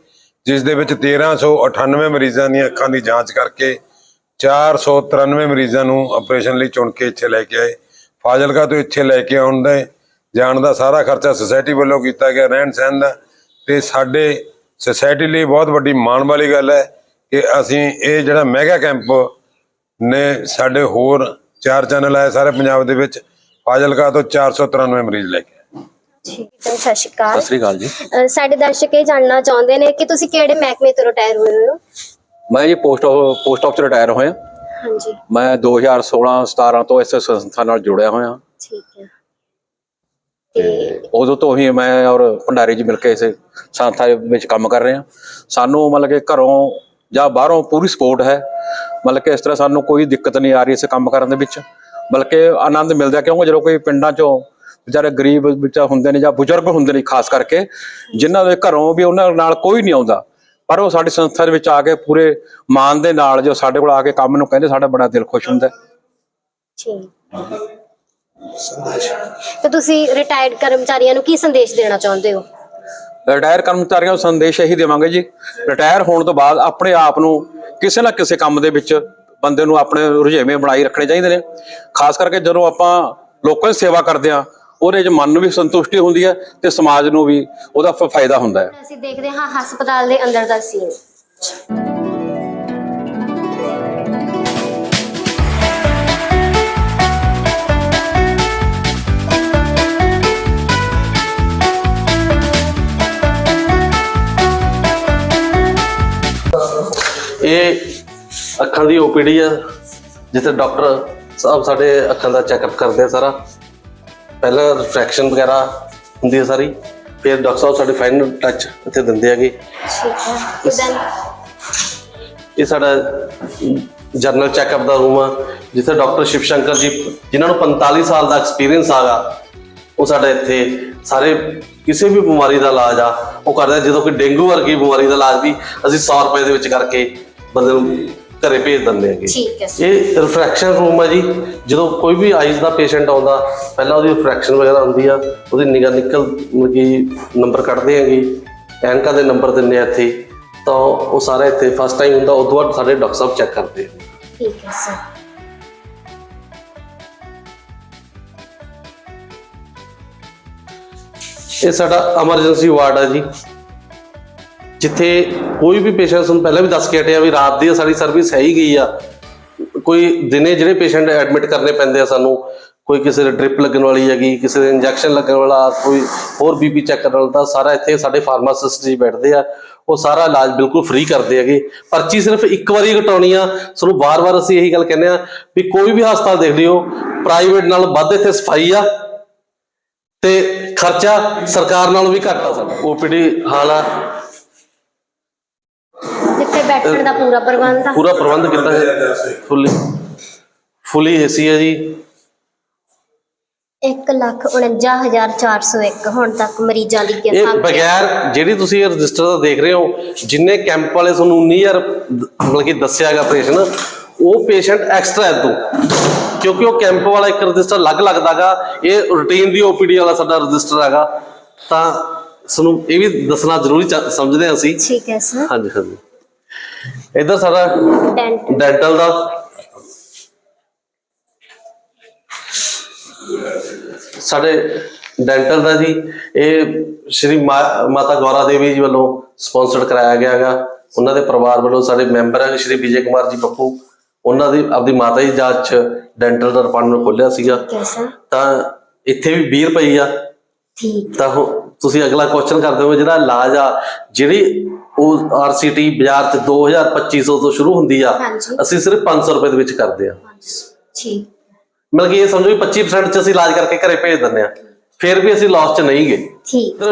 ਜਿਸ ਦੇ ਵਿੱਚ 1398 ਮਰੀਜ਼ਾਂ ਦੀਆਂ ਅੱਖਾਂ ਦੀ ਜਾਂਚ ਕਰਕੇ 493 ਮਰੀਜ਼ਾਂ ਨੂੰ ਆਪਰੇਸ਼ਨ ਲਈ ਚੁਣ ਕੇ ਇੱਥੇ ਲੈ ਕੇ ਆਏ। ਫਾਜ਼ਿਲਕਾ ਤੋਂ ਇੱਥੇ ਲੈ ਕੇ ਆਉਣ ਦੇ ਜਾਣ ਦਾ ਸਾਰਾ ਖਰਚਾ ਸੁਸਾਇਟੀ ਵੱਲੋਂ ਕੀਤਾ ਗਿਆ ਰਹਿਣ ਸਹਿਣ ਦਾ। ਤੇ ਸਾਡੇ ਸੁਸਾਇਟੀ ਲਈ ਬਹੁਤ ਵੱਡੀ ਮਾਣ ਵਾਲੀ ਗੱਲ ਹੈ ਕਿ ਅਸੀਂ ਇਹ ਜਿਹੜਾ ਮੈਗਾ ਕੈਂਪ ਨੇ ਸਾਡੇ ਹੋਰ ਚਾਰ ਚੈਨਲ ਆਏ ਸਾਰੇ ਪੰਜਾਬ ਦੇ ਵਿੱਚ ਫਾਜ਼ਿਲਕਾ ਤੋਂ 493 ਮਰੀਜ਼ ਲੈ ਕੇ ਆਏ। ਠੀਕ ਹੈ ਸਤਿ ਸ਼੍ਰੀ ਅਕਾਲ। ਸਤਿ ਸ੍ਰੀ ਅਕਾਲ ਜੀ। ਸਾਡੇ ਦਰਸ਼ਕ ਇਹ ਜਾਣਨਾ ਚਾਹੁੰਦੇ ਨੇ ਕਿ ਤੁਸੀਂ ਕਿਹੜੇ ਮਹਿਕਮੇ ਤੋਂ ਰਿਟਾਇਰ ਹੋਏ ਹੋ? ਮੈਂ ਜੀ ਪੋਸਟ ਪੋਸਟ ਆਫਿਸ ਰਿਟਾਇਰ ਹੋਇਆ। ਹਾਂਜੀ। ਮੈਂ 2016 17 ਤੋਂ ਇਸ ਸੰਸਥਾ ਨਾਲ ਜੁੜਿਆ ਹੋਇਆ। ਠੀਕ ਹੈ। ਤੇ ਉਦੋਂ ਤੋਂ ਹੀ ਮੈਂ ਔਰ ਭੰਡਾਰੀ ਜੀ ਮਿਲ ਕੇ ਇਸ ਸੰਸਥਾ ਵਿੱਚ ਕੰਮ ਕਰ ਰਹੇ ਹਾਂ। ਸਾਨੂੰ ਮਤਲਬ ਕਿ ਘਰੋਂ ਜਾਂ ਬਾਹਰੋਂ ਪੂਰੀ ਸਪੋਰਟ ਹੈ। ਮਤਲਬ ਕਿ ਇਸ ਤਰ੍ਹਾਂ ਸਾਨੂੰ ਕੋਈ ਦਿੱਕਤ ਨਹੀਂ ਆ ਰਹੀ ਇਸ ਕੰਮ ਕਰਨ ਦੇ ਵਿੱਚ। ਬਲਕਿ ਆਨੰਦ ਮਿਲਦਾ ਕਿਉਂਕਿ ਜਦੋਂ ਕੋਈ ਪਿੰਡਾਂ ਚੋਂ ਵਿਚਾਰੇ ਗਰੀਬ ਵਿੱਚ ਹੁੰਦੇ ਨੇ ਜਾਂ ਬਜ਼ੁਰਗ ਹੁੰਦੇ ਨੇ ਖਾਸ ਕਰਕੇ ਜਿਨ੍ਹਾਂ ਦੇ ਘਰੋਂ ਵੀ ਉਹਨਾਂ ਨਾਲ ਕੋਈ ਨਹੀਂ ਆਉਂਦਾ। ਪਰ ਉਹ ਸਾਡੀ ਸੰਸਥਾ ਦੇ ਵਿੱਚ ਆ ਕੇ ਪੂਰੇ ਮਾਣ ਦੇ ਨਾਲ ਜੋ ਸਾਡੇ ਕੋਲ ਆ ਕੇ ਕੰਮ ਨੂੰ ਕਹਿੰਦੇ ਸਾਡਾ ਬੜਾ ਦਿਲ ਖੁਸ਼ ਹੁੰਦਾ। ਹੈ। ਠੀਕ ਤੇ ਤੁਸੀਂ ਰਿਟਾਇਰਡ ਕਰਮਚਾਰੀਆਂ ਨੂੰ ਕੀ ਸੰਦੇਸ਼ ਦੇਣਾ ਚਾਹੁੰਦੇ ਹੋ? ਰਿਟਾਇਰ ਕਰਮਚਾਰੀਆਂ ਨੂੰ ਸੰਦੇਸ਼ ਇਹੀ ਦੇਵਾਂਗੇ ਜੀ ਰਿਟਾਇਰ ਹੋਣ ਤੋਂ ਬਾਅਦ ਆਪਣੇ ਆਪ ਨੂੰ ਕਿਸੇ ਨਾ ਕਿਸੇ ਕੰਮ ਦੇ ਵਿੱਚ ਬੰਦੇ ਨੂੰ ਆਪਣੇ ਰੁਝੇਵੇਂ ਬਣਾਈ ਰੱਖਣੇ ਚਾਹੀਦੇ ਨੇ। ਖਾਸ ਕਰਕੇ ਜਦੋਂ ਆਪਾਂ ਲੋਕਾਂ ਦੀ ਸੇਵਾ ਕਰਦੇ ਆ ਉਹਦੇ 'ਚ ਮਨ ਨੂੰ ਵੀ ਸੰਤੁਸ਼ਟੀ ਹੁੰਦੀ ਹੈ ਤੇ ਸਮਾਜ ਨੂੰ ਵੀ ਉਹਦਾ ਫਾਇਦਾ ਹੁੰਦਾ ਹੈ। ਅਸੀਂ ਦੇਖਦੇ ਹਾਂ ਹਸਪਤਾਲ ਦੇ ਅੰਦਰ ਦਾ ਸੀਨ ਇਹ ਅੱਖਾਂ ਦੀ ਓਪੀਡੀ ਆ ਜਿੱਥੇ ਡਾਕਟਰ ਸਾਹਿਬ ਸਾਡੇ ਅੱਖਾਂ ਦਾ ਚੈੱਕਅਪ ਕਰਦੇ ਆ ਸਾਰਾ। ਪਹਿਲਾਂ ਰਿਫ੍ਰੈਕਸ਼ਨ ਵਗੈਰਾ ਹੁੰਦੀ ਹੈ ਸਾਰੀ ਫਿਰ ਡਾਕਟਰ ਸਾਹਿਬ ਸਾਡੇ ਫਾਈਨਲ ਟੱਚ ਇੱਥੇ ਦਿੰਦੇ ਹੈਗੇ। ਇਹ ਸਾਡਾ ਜਨਰਲ ਚੈੱਕਅਪ ਦਾ ਰੂਮ ਆ ਜਿੱਥੇ ਡਾਕਟਰ ਸ਼ਿਵ ਸ਼ੰਕਰ ਜੀ ਜਿਨ੍ਹਾਂ ਨੂੰ 45 ਸਾਲ ਦਾ ਐਕਸਪੀਰੀਅੰਸ ਆਗਾ ਉਹ ਸਾਡੇ ਇੱਥੇ ਸਾਰੇ ਕਿਸੇ ਵੀ ਬਿਮਾਰੀ ਦਾ ਇਲਾਜ ਆ ਉਹ ਕਰਦੇ ਜਦੋਂ ਕੋਈ ਡੇਂਗੂ ਵਰਗੀ ਬਿਮਾਰੀ ਦਾ ਇਲਾਜ ਵੀ ਅਸੀਂ 100 ਰੁਪਏ ਦੇ ਵਿੱਚ ਕਰਕੇ ਬੰਦੇ ਨੂੰ ਘਰੇ ਭੇਜ ਦਿੰਦੇ ਹੈਗੇ। ਠੀਕ ਹੈ। ਇਹ ਰਿਫ੍ਰੈਕਸ਼ਨ ਰੂਮ ਹੈ ਜੀ। ਜਦੋਂ ਕੋਈ ਵੀ ਆਈਜ਼ ਦਾ ਪੇਸ਼ੈਂਟ ਆਉਂਦਾ ਪਹਿਲਾਂ ਉਹਦੀ ਰਿਫ੍ਰੈਕਸ਼ਨ ਵਗੈਰਾ ਹੁੰਦੀ ਆ ਉਹਦੀ ਨਿਗਾਹ ਨਿਕਲ ਮਤਲਬ ਕਿ ਨੰਬਰ ਕੱਢਦੇ ਹੈਗੇ। ਐਨਕਾਂ ਦੇ ਨੰਬਰ ਦਿੰਦੇ ਆ ਇੱਥੇ। ਤਾਂ ਉਹ ਸਾਰਾ ਇੱਥੇ ਫਸਟ ਟਾਈਮ ਹੁੰਦਾ ਉਦੋਂ ਬਾਅਦ ਸਾਡੇ ਡਾਕਟਰ ਸਾਹਿਬ ਚੈੱਕ ਕਰਦੇ ਆ। ਠੀਕ ਹੈ ਸਰ। ਇਹ ਸਾਡਾ ਐਮਰਜੈਂਸੀ ਵਾਰਡ ਹੈ ਜੀ। ਜਿੱਥੇ ਕੋਈ ਵੀ ਪੇਸ਼ੈਂਟ ਨੂੰ ਪਹਿਲਾਂ ਵੀ ਦੱਸ ਕੇ ਹਟਿਆ ਵੀ ਰਾਤ ਦੀ ਸਾਡੀ ਸਰਵਿਸ ਹੈ ਹੀ ਗਈ ਆ। ਕੋਈ ਦਿਨੇ ਜਿਹੜੇ ਪੇਸ਼ੈਂਟ ਐਡਮਿਟ ਕਰਨੇ ਪੈਂਦੇ ਆ ਸਾਨੂੰ, ਕੋਈ ਕਿਸੇ ਦੇ ਡ੍ਰਿਪ ਲੱਗਣ ਵਾਲੀ ਹੈਗੀ, ਕਿਸੇ ਦੇ ਇੰਜੈਕਸ਼ਨ ਲੱਗਣ ਵਾਲਾ, ਕੋਈ ਹੋਰ ਬੀਪੀ ਚੈੱਕ ਕਰਨ ਵਾਲਾ, ਤਾਂ ਸਾਰਾ ਇੱਥੇ ਸਾਡੇ ਫਾਰਮਾਸਿਸਟ ਜੀ ਬੈਠਦੇ ਆ। ਉਹ ਸਾਰਾ ਇਲਾਜ ਬਿਲਕੁਲ ਫ੍ਰੀ ਕਰਦੇ ਹੈਗੇ। ਪਰਚੀ ਸਿਰਫ ਇੱਕ ਵਾਰੀ ਘਟਾਉਣੀ ਆ। ਸਾਨੂੰ ਵਾਰ-ਵਾਰ ਅਸੀਂ ਇਹੀ ਗੱਲ ਕਹਿੰਦੇ ਆ ਵੀ ਕੋਈ ਵੀ ਹਸਪਤਾਲ ਦੇਖ ਲਿਓ ਪ੍ਰਾਈਵੇਟ ਨਾਲ ਵੱਧ ਇੱਥੇ ਸਫ਼ਾਈ ਆ ਤੇ ਖਰਚਾ ਸਰਕਾਰ ਨਾਲੋਂ ਵੀ ਘੱਟ ਆ ਸਾਡਾ ਓਪੀਡੀ ਹਾਲ ਆ। ਜਿੱਥੇ ਬੈਠਣ ਦਾ ਪੂਰਾ ਪ੍ਰਬੰਧ ਆ। ਪੂਰਾ ਪ੍ਰਬੰਧ ਕੀਤਾ ਹੈ। ਫੁੱਲੀ ਫੁੱਲੀ ਏਸੀ ਹੈ ਜੀ। 149401 ਹੁਣ ਤੱਕ ਮਰੀਜ਼ਾਂ ਦੀ ਇਹ ਸੰਖਿਆ ਬਗੈਰ ਜਿਹੜੀ ਤੁਸੀਂ ਇਹ ਰਜਿਸਟਰ ਦਾ ਦੇਖ ਰਹੇ ਹੋ ਜਿੰਨੇ ਕੈਂਪ ਵਾਲੇ ਤੁਹਾਨੂੰ 19000 ਮਤਲਬ ਕਿ ਦੱਸਿਆ ਗਿਆ ਆਪਰੇਸ਼ਨ ਉਹ ਪੇਸ਼ੈਂਟ ਐਕਸਟਰਾ ਹੈ ਤੋਂ ਕਿਉਂਕਿ ਉਹ ਕੈਂਪ ਵਾਲਾ ਇੱਕ ਰਜਿਸਟਰ ਅਲੱਗ ਲੱਗਦਾਗਾ ਇਹ ਰੂਟੀਨ ਦੀ ਓਪੀਡੀ ਵਾਲਾ ਸਾਡਾ ਰਜਿਸਟਰ ਹੈਗਾ। ਤਾਂ ਤੁਹਾਨੂੰ ਇਹ ਵੀ ਦੱਸਣਾ ਜ਼ਰੂਰੀ ਚ- ਸਮਝਦੇ ਹਾਂ ਅਸੀਂ। ਠੀਕ ਹੈ ਸਰ ਹਾਂਜੀ ਹਾਂਜੀ। ਇਧਰ ਸਾਡਾ ਡੈਂਟ ਡੈਂਟਲ ਦਾ। ਸਾਡੇ ਡੈਂਟਲ ਦਾ ਜੀ ਇਹ ਸ਼੍ਰੀ ਮਾਤਾ ਗੌਰਾ ਦੇਵੀ ਜੀ ਵੱਲੋਂ ਸਪਾਂਸਰਡ ਕਰਾਇਆ ਗਿਆ ਹੈਗਾ। ਉਹਨਾਂ ਦੇ ਪਰਿਵਾਰ ਵੱਲੋਂ ਸਾਡੇ ਮੈਂਬਰ ਹੈ ਸ਼੍ਰੀ ਵਿਜੇ ਕੁਮਾਰ ਜੀ ਪੱਪੂ ਉਹਨਾਂ ਦੀ ਆਪਦੀ ਮਾਤਾ ਜੀ ਜਾਂਚ ਚ ਡੈਂਟਲ ਦਾ ਡਿਪਾਰਟਮੈਂਟ ਖੋਲਿਆ ਸੀਗਾ। ਸਰ ਤਾਂ ਇੱਥੇ ਵੀ 20 ਰੁਪਏ ਆ ਠੀਕ। ਤਾਂ ਤੁਸੀਂ ਅਗਲਾ ਕੁਐਸਚਨ ਕਰਦੇ ਹੋ ਜਿਹੜਾ ਇਲਾਜ ਆ ਜਿਹੜੀ ਉਹ ਆਰਸੀਟੀ ਬਾਜ਼ਾਰ 2000 2500 ਤੋਂ ਸ਼ੁਰੂ ਹੁੰਦੀ ਆ ਹਾਂਜੀ। ਅਸੀਂ ਸਿਰਫ 500 ਰੁਪਏ ਦੇ ਵਿੱਚ ਕਰਦੇ ਆ। ਠੀਕ। ਮਤਲਬ ਕਿ ਇਹ ਸਮਝੋ ਵੀ 25% ਚ ਅਸੀਂ ਇਲਾਜ ਕਰਕੇ ਘਰੇ ਭੇਜ ਦਿੰਦੇ ਆ। ਫਿਰ ਵੀ ਅਸੀਂ ਲਾਸ ਚ ਨਹੀਂ ਗਏ। ਠੀਕ।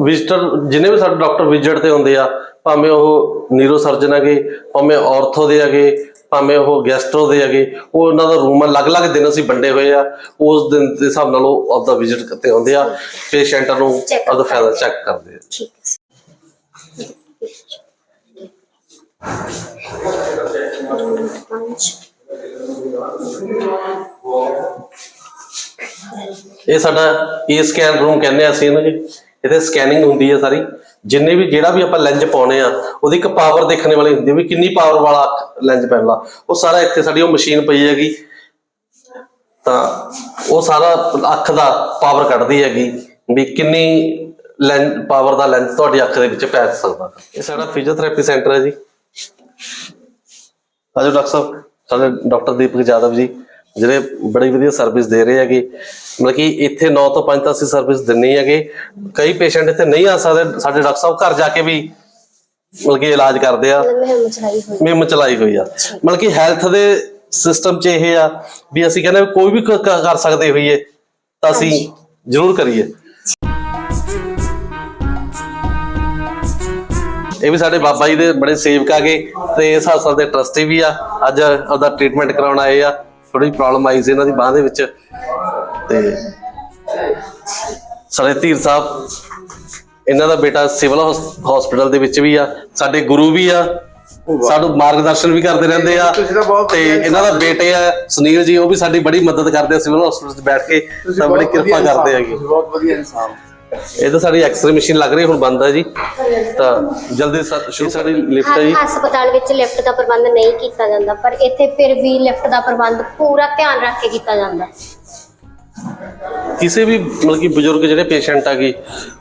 ਵਿਜ਼ਟਰ ਜਿਨੇ ਵੀ ਸਾਡੇ ਡਾਕਟਰ ਵਿਜ਼ਿਟ ਤੇ ਹੁੰਦੇ ਆ ਭਾਵੇਂ ਉਹ ਨਿਊਰੋ ਸਰਜਨ ਹੈਗੇ ਭਾਵੇਂ ਆਰਥੋ ਦੇ ਹੈਗੇ ਭਾਵੇਂ ਉਹ ਗੈਸਟਰੋ ਦੇ ਹੈਗੇ ਉਹ ਉਹਨਾਂ ਦਾ ਰੂਮ ਅਲੱਗ-ਅਲੱਗ ਦਿਨ ਅਸੀਂ ਵੰਡੇ ਹੋਏ ਆ। ਉਸ ਦਿਨ ਦੇ ਹਿਸਾਬ ਨਾਲ ਉਹ ਆਪਦਾ ਵਿਜ਼ਿਟ ਕਰਤੇ ਆਉਂਦੇ ਆ। ਪੇਸ਼ੈਂਟਾਂ ਨੂੰ ਆਪਦਾ ਫਾਇਦਾ। ਚੈੱਕ ਕਰਦੇ ਆ। ਠੀਕ। ਇਹ ਸਾਡਾ ਈ ਸਕੈਨ ਰੂਮ ਕਹਿੰਦੇ ਆ ਅਸੀਂ ਇਹਨੂੰ ਜੀ। ਇਹਦੇ ਸਕੈਨਿੰਗ ਹੁੰਦੀ ਹੈ ਸਾਰੀ। ਜਿੰਨੇ ਵੀ ਜਿਹੜਾ ਵੀ ਆਪਾਂ ਲੈਂਜ ਪਾਉਣੇ ਆ, ਉਹਦੀ ਇੱਕ ਪਾਵਰ ਦੇਖਣ ਵਾਲੀ ਹੁੰਦੀ ਹੈ ਵੀ ਕਿੰਨੀ ਪਾਵਰ ਵਾਲਾ ਲੈਂਜ ਪੈਣ ਵਾਲਾ ਉਹ ਸਾਰਾ ਇੱਥੇ ਸਾਡੀ ਉਹ ਮਸ਼ੀਨ ਪਈ ਹੈਗੀ। ਤਾਂ ਉਹ ਸਾਰਾ ਅੱਖ ਦਾ ਪਾਵਰ ਕੱਢਦੀ ਹੈਗੀ ਵੀ ਕਿੰਨੀ ਲੈਂਸ ਪਾਵਰ ਦਾ ਲੈਂਸ ਤੁਹਾਡੀ ਅੱਖ ਦੇ ਵਿੱਚ ਪੈ ਸਕਦਾ। ਇਹ ਸਾਡਾ ਫਿਜ਼ੀਓਥੈਰੇਪੀ ਸੈਂਟਰ ਹੈ ਜੀ। ਆਜੋ ਡਾਕਟਰ ਸਾਹਿਬ ਸਾਡੇ ਡਾਕਟਰ ਦੀਪਕ ਜਾਦਵ ਜੀ ਜਿਹੜੇ ਬੜੀ ਵਧੀਆ ਸਰਵਿਸ ਦੇ ਰਹੇ ਹੈਗੇ। ਮਤਲਬ ਕਿ ਇੱਥੇ 9 ਤੋਂ 5 ਤਾਂ ਅਸੀਂ ਸਰਵਿਸ ਦਿੰਨੇ ਹੈਗੇ। ਕਈ ਪੇਸ਼ੈਂਟ ਇੱਥੇ ਨਹੀਂ ਆ ਸਕਦੇ ਸਾਡੇ ਡਾਕਟਰ ਸਾਹਿਬ ਘਰ ਜਾ ਕੇ ਵੀ ਮਤਲਬ ਕਿ ਇਲਾਜ ਕਰਦੇ ਆ। ਮਹਿਮ ਚਲਾਈ ਹੋਈ। ਮੁਹਿੰਮ ਚਲਾਈ ਹੋਈ ਆ। ਮਤਲਬ ਕਿ ਹੈਲਥ ਦੇ ਸਿਸਟਮ 'ਚ ਇਹ ਆ ਵੀ ਅਸੀਂ ਕਹਿੰਦੇ ਕੋਈ ਵੀ ਕਰ ਸਕਦੇ ਹੋਈਏ ਤਾਂ ਅਸੀਂ ਜ਼ਰੂਰ ਕਰੀਏ। ਇਹ ਵੀ ਸਾਡੇ ਬਾਬਾ ਜੀ ਦੇ ਬੜੇ ਸੇਵਕ ਆਗੇ ਤੇ ਇਸ ਹਸਪਤਾਲ ਦੇ ਟਰਸਟੀ ਵੀ ਆ। ਅੱਜ ਉਹਦਾ ਟ੍ਰੀਟਮੈਂਟ ਕਰਾਉਣ ਆਏ ਆ। ਥੋੜੀ ਪ੍ਰੋਬਲਮ ਆਈ ਸੀ ਇਹਨਾਂ ਦੀ ਬਾਹ ਦੇ ਵਿੱਚ। ਤੇ ਸਾਡੇ ਧੀਰ ਸਾਹਿਬ ਇਹਨਾਂ ਦਾ ਬੇਟਾ ਸਿਵਲ ਹਸਪੀਟਲ ਦੇ ਵਿੱਚ ਵੀ ਆ। ਸਾਡੇ ਗੁਰੂ ਵੀ ਆ। ਸਾਨੂੰ ਮਾਰਗਦਰਸ਼ਨ ਵੀ ਕਰਦੇ ਰਹਿੰਦੇ ਆ। ਤੇ ਇਹਨਾਂ ਦਾ ਬੇਟੇ ਆ ਸੁਨੀਲ ਜੀ ਉਹ ਵੀ ਸਾਡੀ ਬੜੀ ਮਦਦ ਕਰਦੇ ਆ ਸਿਵਲ ਹਸਪੀਟਲ 'ਚ ਬੈਠ ਕੇ। ਤਾਂ ਬੜੀ ਕਿਰਪਾ ਕਰਦੇ ਹੈਗੇ। ਬਹੁਤ ਵਧੀਆ ਇਨਸਾਨ ਇਹ ਤਾਂ ਸਾਡੀ ਐਕਸਰੇ ਮਸ਼ੀਨ ਲੱਗ ਰਹੀ ਹੁਣ ਬੰਦ ਹੈ ਜੀ। ਤਾਂ ਜਲਦੀ ਸਾ- ਸ਼ੁਰੂ ਸਾਡੀ ਲਿਫਟ ਹੈ ਜੀ। ਹਸਪਤਾਲ ਵਿੱਚ ਲਿਫਟ ਦਾ ਪ੍ਰਬੰਧ ਨਹੀਂ ਕੀਤਾ ਜਾਂਦਾ ਪਰ ਇੱਥੇ ਫਿਰ ਵੀ ਲਿਫਟ ਦਾ ਪ੍ਰਬੰਧ ਪੂਰਾ ਧਿਆਨ ਰੱਖ ਕੇ ਕੀਤਾ ਜਾਂਦਾ। ਕਿਸੇ ਵੀ ਮਤਲਬ ਕਿ ਬਜ਼ੁਰਗ ਜਿਹੜੇ ਪੇਸ਼ੈਂਟ ਆਗੇ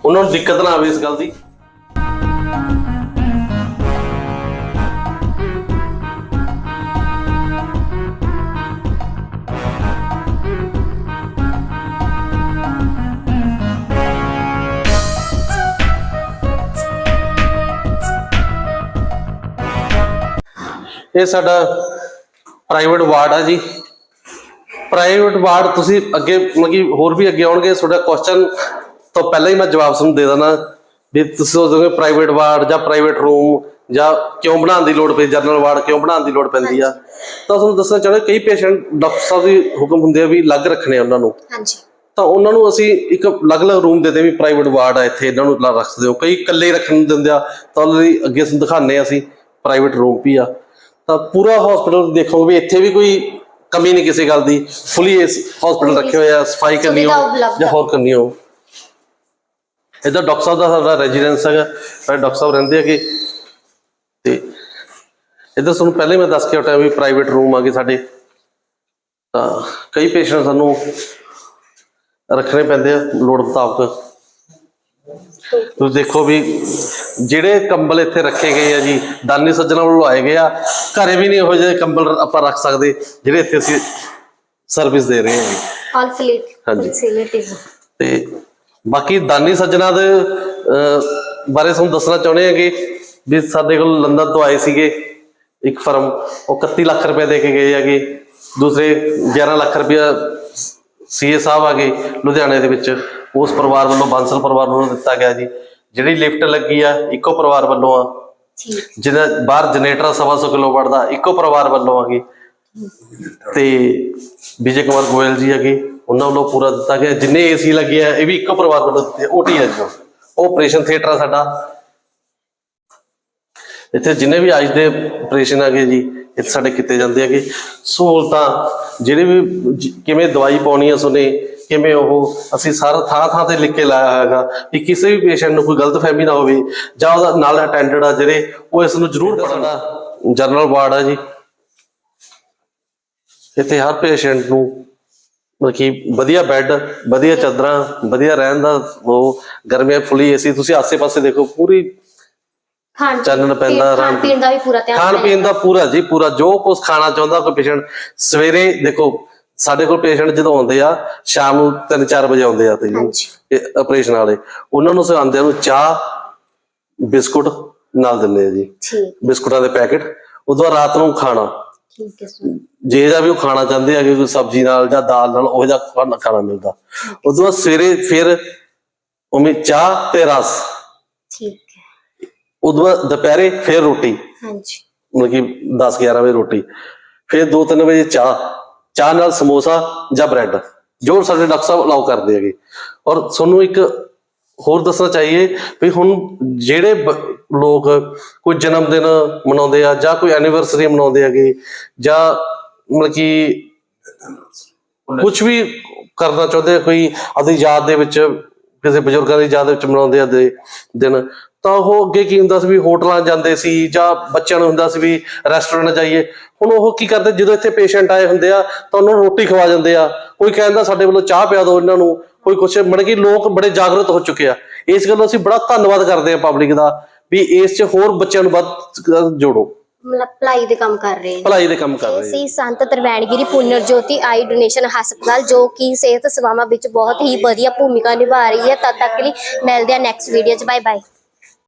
ਉਹਨਾਂ ਨੂੰ ਦਿੱਕਤ ਨਾ ਆਵੇ ਇਸ ਗੱਲ ਦੀ। ਇਹ ਸਾਡਾ ਪ੍ਰਾਈਵੇਟ ਵਾਰਡ ਆ ਜੀ। ਪ੍ਰਾਈਵੇਟ ਵਾਰਡ ਤੁਸੀਂ ਅੱਗੇ ਮਤਲਬ ਹੋਰ ਵੀ ਅੱਗੇ ਆਉਣਗੇ ਤੁਹਾਡਾ ਕੁਐਸਚਨ ਤੋਂ ਪਹਿਲਾਂ ਹੀ ਮੈਂ ਜਵਾਬ ਤੁਹਾਨੂੰ ਦੇ ਦੇਣਾ ਵੀ ਤੁਸੀਂ ਸੋਚੋਗੇ ਪ੍ਰਾਈਵੇਟ ਵਾਰਡ ਜਾਂ ਪ੍ਰਾਈਵੇਟ ਰੂਮ ਜਾਂ ਕਿਉਂ ਬਣਾਉਣ ਦੀ ਲੋੜ ਪਈ ਜਨਰਲ ਵਾਰਡ ਕਿਉਂ ਬਣਾਉਣ ਦੀ ਲੋੜ ਪੈਂਦੀ ਆ। ਤਾਂ ਤੁਹਾਨੂੰ ਦੱਸਣਾ ਚਾਹੁੰਦੇ ਕਈ ਪੇਸ਼ੈਂਟ ਡਾਕਟਰ ਸਾਹਿਬ ਦੀ ਹੁਕਮ ਹੁੰਦੇ ਆ ਵੀ ਅਲੱਗ ਰੱਖਣੇ ਆ ਉਹਨਾਂ ਨੂੰ। ਹਾਂਜੀ। ਤਾਂ ਉਹਨਾਂ ਨੂੰ ਅਸੀਂ ਇੱਕ ਅਲੱਗ-ਅਲੱਗ ਰੂਮ ਦੇ ਦੇ ਵੀ ਪ੍ਰਾਈਵੇਟ ਵਾਰਡ ਆ ਇੱਥੇ ਇਹਨਾਂ ਨੂੰ ਲਾ ਰੱਖ ਸਕਦੇ ਹੋ। ਕਈ ਇਕੱਲੇ ਰੱਖਣ ਦਿੰਦੇ ਆ ਤਾਂ ਉਹਨਾਂ ਲਈ ਅੱਗੇ ਤੁਹਾਨੂੰ ਆ ਅਸੀਂ ਪ੍ਰਾਈਵੇਟ ਰੂਮ ਵੀ ਆ। ਤਾਂ ਪੂਰਾ ਹਸਪੀਟਲ ਦੇਖੋ ਵੀ ਇੱਥੇ ਵੀ ਕੋਈ ਕਮੀ ਨਹੀਂ ਕਿਸੇ ਗੱਲ ਦੀ। ਫੁੱਲੀ ਇਸ ਹਸਪੀਟਲ ਰੱਖੇ ਹੋਏ ਆ ਸਫ਼ਾਈ ਕਰਨੀ ਹੋ ਜਾਂ ਆ। ਹੋਰ ਕਰਨੀ ਹੋ ਇਹਦਾ ਡਾਕਟਰ ਸਾਹਿਬ ਦਾ ਸਾਡਾ ਰੈਜ਼ੀਡੈਂਸ ਹੈਗਾ ਸਾਡੇ ਡਾਕਟਰ ਸਾਹਿਬ ਰਹਿੰਦੇ ਹੈਗੇ। ਤੇ ਇੱਧਰ ਤੁਹਾਨੂੰ ਪਹਿਲੇ ਮੈਂ ਦੱਸ ਕੇ ਹਟਿਆ ਵੀ ਪ੍ਰਾਈਵੇਟ ਰੂਮ ਆਗੇ ਸਾਡੇ। ਤਾਂ ਕਈ ਪੇਸ਼ੈਂਟ ਸਾਨੂੰ ਰੱਖਣੇ ਪੈਂਦੇ ਆ ਲੋੜ ਮੁਤਾਬਕ ਤੁਸੀਂ ਦੇਖੋ ਵੀ ਜਿਹੜੇ ਕੰਬਲ ਇੱਥੇ ਰੱਖੇ ਗਏ ਆ ਜੀ ਦਾਨੀ ਸੱਜਣਾ ਵੱਲੋਂ ਆਏ ਗਏ ਆ ਘਰੇ ਵੀ ਨਹੀਂ ਇਹੋ ਜਿਹੇ ਕੰਬਲ ਆਪਾਂ ਰੱਖ ਸਕਦੇ ਜਿਹੜੇ ਇੱਥੇ ਅਸੀਂ ਸਰਵਿਸ ਦੇ ਰਹੇ ਹਾਂ ਜੀ। ਫੈਸਿਲਿਟੀਜ਼ ਤੇ ਬਾਕੀ ਦਾਨੀ ਸੱਜਣਾ ਦੇ ਬਾਰੇ ਤੁਹਾਨੂੰ ਦੱਸਣਾ ਚਾਹੁੰਦੇ ਹਾਂਗੇ ਵੀ ਸਾਡੇ ਕੋਲ ਲੰਡਨ ਤੋਂ ਆਏ ਸੀਗੇ ਇੱਕ ਫਰਮ ਉਹ 31 ਲੱਖ ਰੁਪਏ ਦੇ ਕੇ ਗਏ ਹੈਗੇ ਦੂਸਰੇ 11 ਲੱਖ ਰੁਪਇਆ ਸੀਏ ਸਾਹਿਬ ਆ ਗਏ ਲੁਧਿਆਣੇ ਦੇ ਵਿੱਚ। ਉਸ ਪਰਿਵਾਰ ਵੱਲੋਂ ਬਾਂਸਲ ਪਰਿਵਾਰ ਵੱਲੋਂ ਦਿੱਤਾ ਗਿਆ ਜੀ। ਜਿਹੜੀ ਲਿਫਟ ਲੱਗੀ ਆ ਇੱਕੋ ਪਰਿਵਾਰ ਵੱਲੋਂ ਆ। ਜਿਹਦਾ ਬਾਹਰ ਜਨਰੇਟਰ ਸਵਾ ਸੌ ਕਿਲੋਵਾਟ ਦਾ ਇੱਕੋ ਪਰਿਵਾਰ ਵੱਲੋਂ ਆ ਗਈ ਤੇ ਵਿਜੇ ਕੁਮਾਰ ਗੋਇਲ ਜੀ ਹੈਗੇ ਉਹਨਾਂ ਵੱਲੋਂ ਪੂਰਾ ਦਿੱਤਾ ਗਿਆ। ਜਿੰਨੇ ਏਸੀ ਲੱਗੇ ਆ ਇਹ ਵੀ ਇੱਕੋ ਪਰਿਵਾਰ ਵੱਲੋਂ ਦਿੱਤੇ ਓਟੀ ਹੈ ਜੀ ਉਹ ਆਪਰੇਸ਼ਨ ਥੀਏਟਰ ਆ ਸਾਡਾ। ਇੱਥੇ ਜਿੰਨੇ ਵੀ ਅੱਜ ਦੇ ਆਪਰੇਸ਼ਨ ਹੈਗੇ ਜੀ ਇੱਥੇ ਸਾਡੇ ਕੀਤੇ ਜਾਂਦੇ ਹੈਗੇ। ਸਹੂਲਤਾਂ ਜਿਹੜੇ ਵੀ ਕਿਵੇਂ ਦਵਾਈ ਪਾਉਣੀ ਹੈ ਸੁਨੇ ਕਿਵੇਂ ਉਹ ਅਸੀਂ ਸਾਰਾ ਥਾਂ ਥਾਂ ਤੇ ਲਿਖ ਕੇ ਲਾਇਆ ਹੈਗਾ ਕਿ ਕਿਸੇ ਵੀ ਪੇਸ਼ੈਂਟ ਨੂੰ ਕੋਈ ਗਲਤਫਹਿਮੀ ਨਾ ਹੋਵੇ ਜਾਂ ਉਹਦਾ ਨਾਲ ਅਟੈਂਡਡ ਆ ਜਿਹੜੇ ਉਹ ਇਸ ਨੂੰ ਜ਼ਰੂਰ ਪੜ੍ਹਨਾ। ਜਨਰਲ ਵਾਰਡ ਆ ਜੀ। ਇੱਥੇ ਹਰ ਪੇਸ਼ੈਂਟ ਨੂੰ ਮਤਲਬ ਕਿ ਵਧੀਆ ਬੈੱਡ ਵਧੀਆ ਚਾਦਰਾਂ ਵਧੀਆ ਰਹਿਣ ਦਾ ਉਹ ਗਰਮੀਆਂ ਫੁੱਲੀ ਏਸੀ ਤੁਸੀਂ ਆਸੇ-ਪਾਸੇ ਦੇਖੋ ਪੂਰੀ ਖਾਣ ਚਾਨਣ ਪੈਂਦਾ, ਖਾਣ ਪੀਣ ਦਾ ਵੀ ਪੂਰਾ ਧਿਆਨ ਖਾਣ ਪੀਣ ਦਾ ਪੂਰਾ ਜੀ ਪੂਰਾ ਜੋ ਕੁਝ ਖਾਣਾ ਚਾਹੁੰਦਾ ਕੋਈ ਪੇਸ਼ੈਂਟ ਸਵੇਰੇ ਦੇਖੋ ਸਾਡੇ ਕੋਲ ਪੇਸ਼ੈਂਟ ਜਦੋਂ ਆਉਂਦੇ ਆ ਸ਼ਾਮ ਨੂੰ 3-4 ਵਜੇ ਆਉਂਦੇ ਆ ਤੇ ਆਪਰੇਸ਼ਨ ਵਾਲੇ। ਉਹਨਾਂ ਨੂੰ ਸਿਆਉਂਦਿਆਂ ਨੂੰ ਚਾਹ ਬਿਸਕੁਟ ਨਾਲ ਦਿੰਦੇ ਆ ਜੀ। ਬਿਸਕੁਟਾਂ ਦੇ ਪੈਕੇਟ ਉਦੋਂ ਰਾਤ ਨੂੰ ਖਾਣਾ। ਠੀਕ ਹੈ ਸਰ। ਜੇ ਜਾਂ ਵੀ ਉਹ ਖਾਣਾ ਚਾਹੁੰਦੇ ਆ ਕਿ ਕੋਈ ਸਬਜ਼ੀ ਨਾਲ ਜਾਂ ਦਾਲ ਨਾਲ ਉਹ ਜਿਹਾ ਖਾਣਾ ਖਾਣਾ ਮਿਲਦਾ। ਉਦੋਂ ਬਾਅਦ ਸਵੇਰੇ ਫਿਰ ਉਵੇਂ ਚਾਹ ਤੇ ਰਸ। ਠੀਕ ਹੈ। ਉਦੋਂ ਬਾਅਦ ਦੁਪਹਿਰੇ ਫਿਰ ਰੋਟੀ। ਹਾਂਜੀ। ਮਤਲਬ ਕਿ 10 11 ਵਜੇ ਰੋਟੀ। ਫਿਰ 2-3 ਵਜੇ ਚਾਹ। ਚਾਹ ਨਾਲ ਸਮੋਸਾ ਜਾਂ ਬ੍ਰੈਡ। ਜੋ ਸਾਡੇ ਡਾਕਟਰ ਸਾਹਿਬ ਅਲਾਉ ਕਰਦੇ ਹੈਗੇ। ਔਰ ਤੁਹਾਨੂੰ ਇੱਕ ਹੋਰ ਦੱਸਣਾ ਚਾਹੀਏ ਵੀ ਹੁਣ ਜਿਹੜੇ ਲੋਕ ਕੋਈ ਜਨਮ ਦਿਨ ਮਨਾਉਂਦੇ ਆ ਜਾਂ ਕੋਈ ਐਨੀਵਰਸਰੀ ਮਨਾਉਂਦੇ ਹੈਗੇ ਜਾਂ ਮਤਲਬ ਕਿ ਕੁਝ ਵੀ ਕਰਨਾ ਚਾਹੁੰਦੇ ਆ, ਕੋਈ ਆਪਣੀ ਯਾਦ ਦੇ ਵਿੱਚ, ਕਿਸੇ ਬਜ਼ੁਰਗਾਂ ਦੀ ਯਾਦ ਵਿੱਚ ਮਨਾਉਂਦੇ ਆ ਦੇ ਦਿਨ ਤਾਂ ਉਹ ਅੱਗੇ ਕੀ ਹੁੰਦਾ ਸੀ ਵੀ ਹੋਟਲਾਂ ਜਾਂਦੇ ਸੀ ਜਾਂ ਬੱਚਿਆਂ ਨੂੰ ਹੁੰਦਾ ਸੀ ਵੀ ਰੈਸਟੋਰੈਂਟ ਜਾਈਏ। ਹੁਣ ਉਹ ਕੀ ਕਰਦੇ? ਜਦੋਂ ਇੱਥੇ ਪੇਸ਼ੈਂਟ ਆਏ ਹੁੰਦੇ ਆ ਤਾਂ ਉਹਨਾਂ ਨੂੰ ਰੋਟੀ ਖਵਾ ਜਾਂਦੇ ਆ। ਕੋਈ ਕਹਿੰਦਾ ਸਾਡੇ ਵੱਲੋਂ ਚਾਹ ਪਿਆ ਦਿਓ ਇਹਨਾਂ ਨੂੰ ਕੋਈ ਕੁਛ ਮਤਲਬ ਕਿ ਲੋਕ ਬੜੇ ਜਾਗਰੂਕ ਹੋ ਚੁੱਕੇ ਆ। ਇਸ ਗੱਲੋਂ ਅਸੀਂ ਬੜਾ ਧੰਨਵਾਦ ਕਰਦੇ ਆ ਪਬਲਿਕ ਦਾ ਵੀ ਇਸ 'ਚ ਹੋਰ ਬੱਚਿਆਂ ਨੂੰ ਵੱਧ ਜੋੜੋ। ਮਤਲਬ ਭਲਾਈ ਦੇ ਕੰਮ ਕਰ ਰਹੇ ਭਲਾਈ ਦੇ ਕੰਮ ਕਰ ਰਹੇ ਸੀ ਸੰਤ ਤਰਵੈਣਗਿਰੀ ਪੁਨਰ ਜੋਤੀ ਆਈ ਡੋਨੇਸ਼ਨ ਹਸਪਤਾਲ ਜੋ ਕਿ ਸਿਹਤ ਸੇਵਾਵਾਂ ਵਿੱਚ ਬਹੁਤ ਹੀ ਵਧੀਆ ਭੂਮਿਕਾ ਨਿਭਾ ਰਹੀ ਹੈ। ਤਦ ਤੱਕ ਲਈ ਮਿਲਦੇ ਆ ਨੈਕਸਟ ਵੀਡੀਓ 'ਚ। Bye bye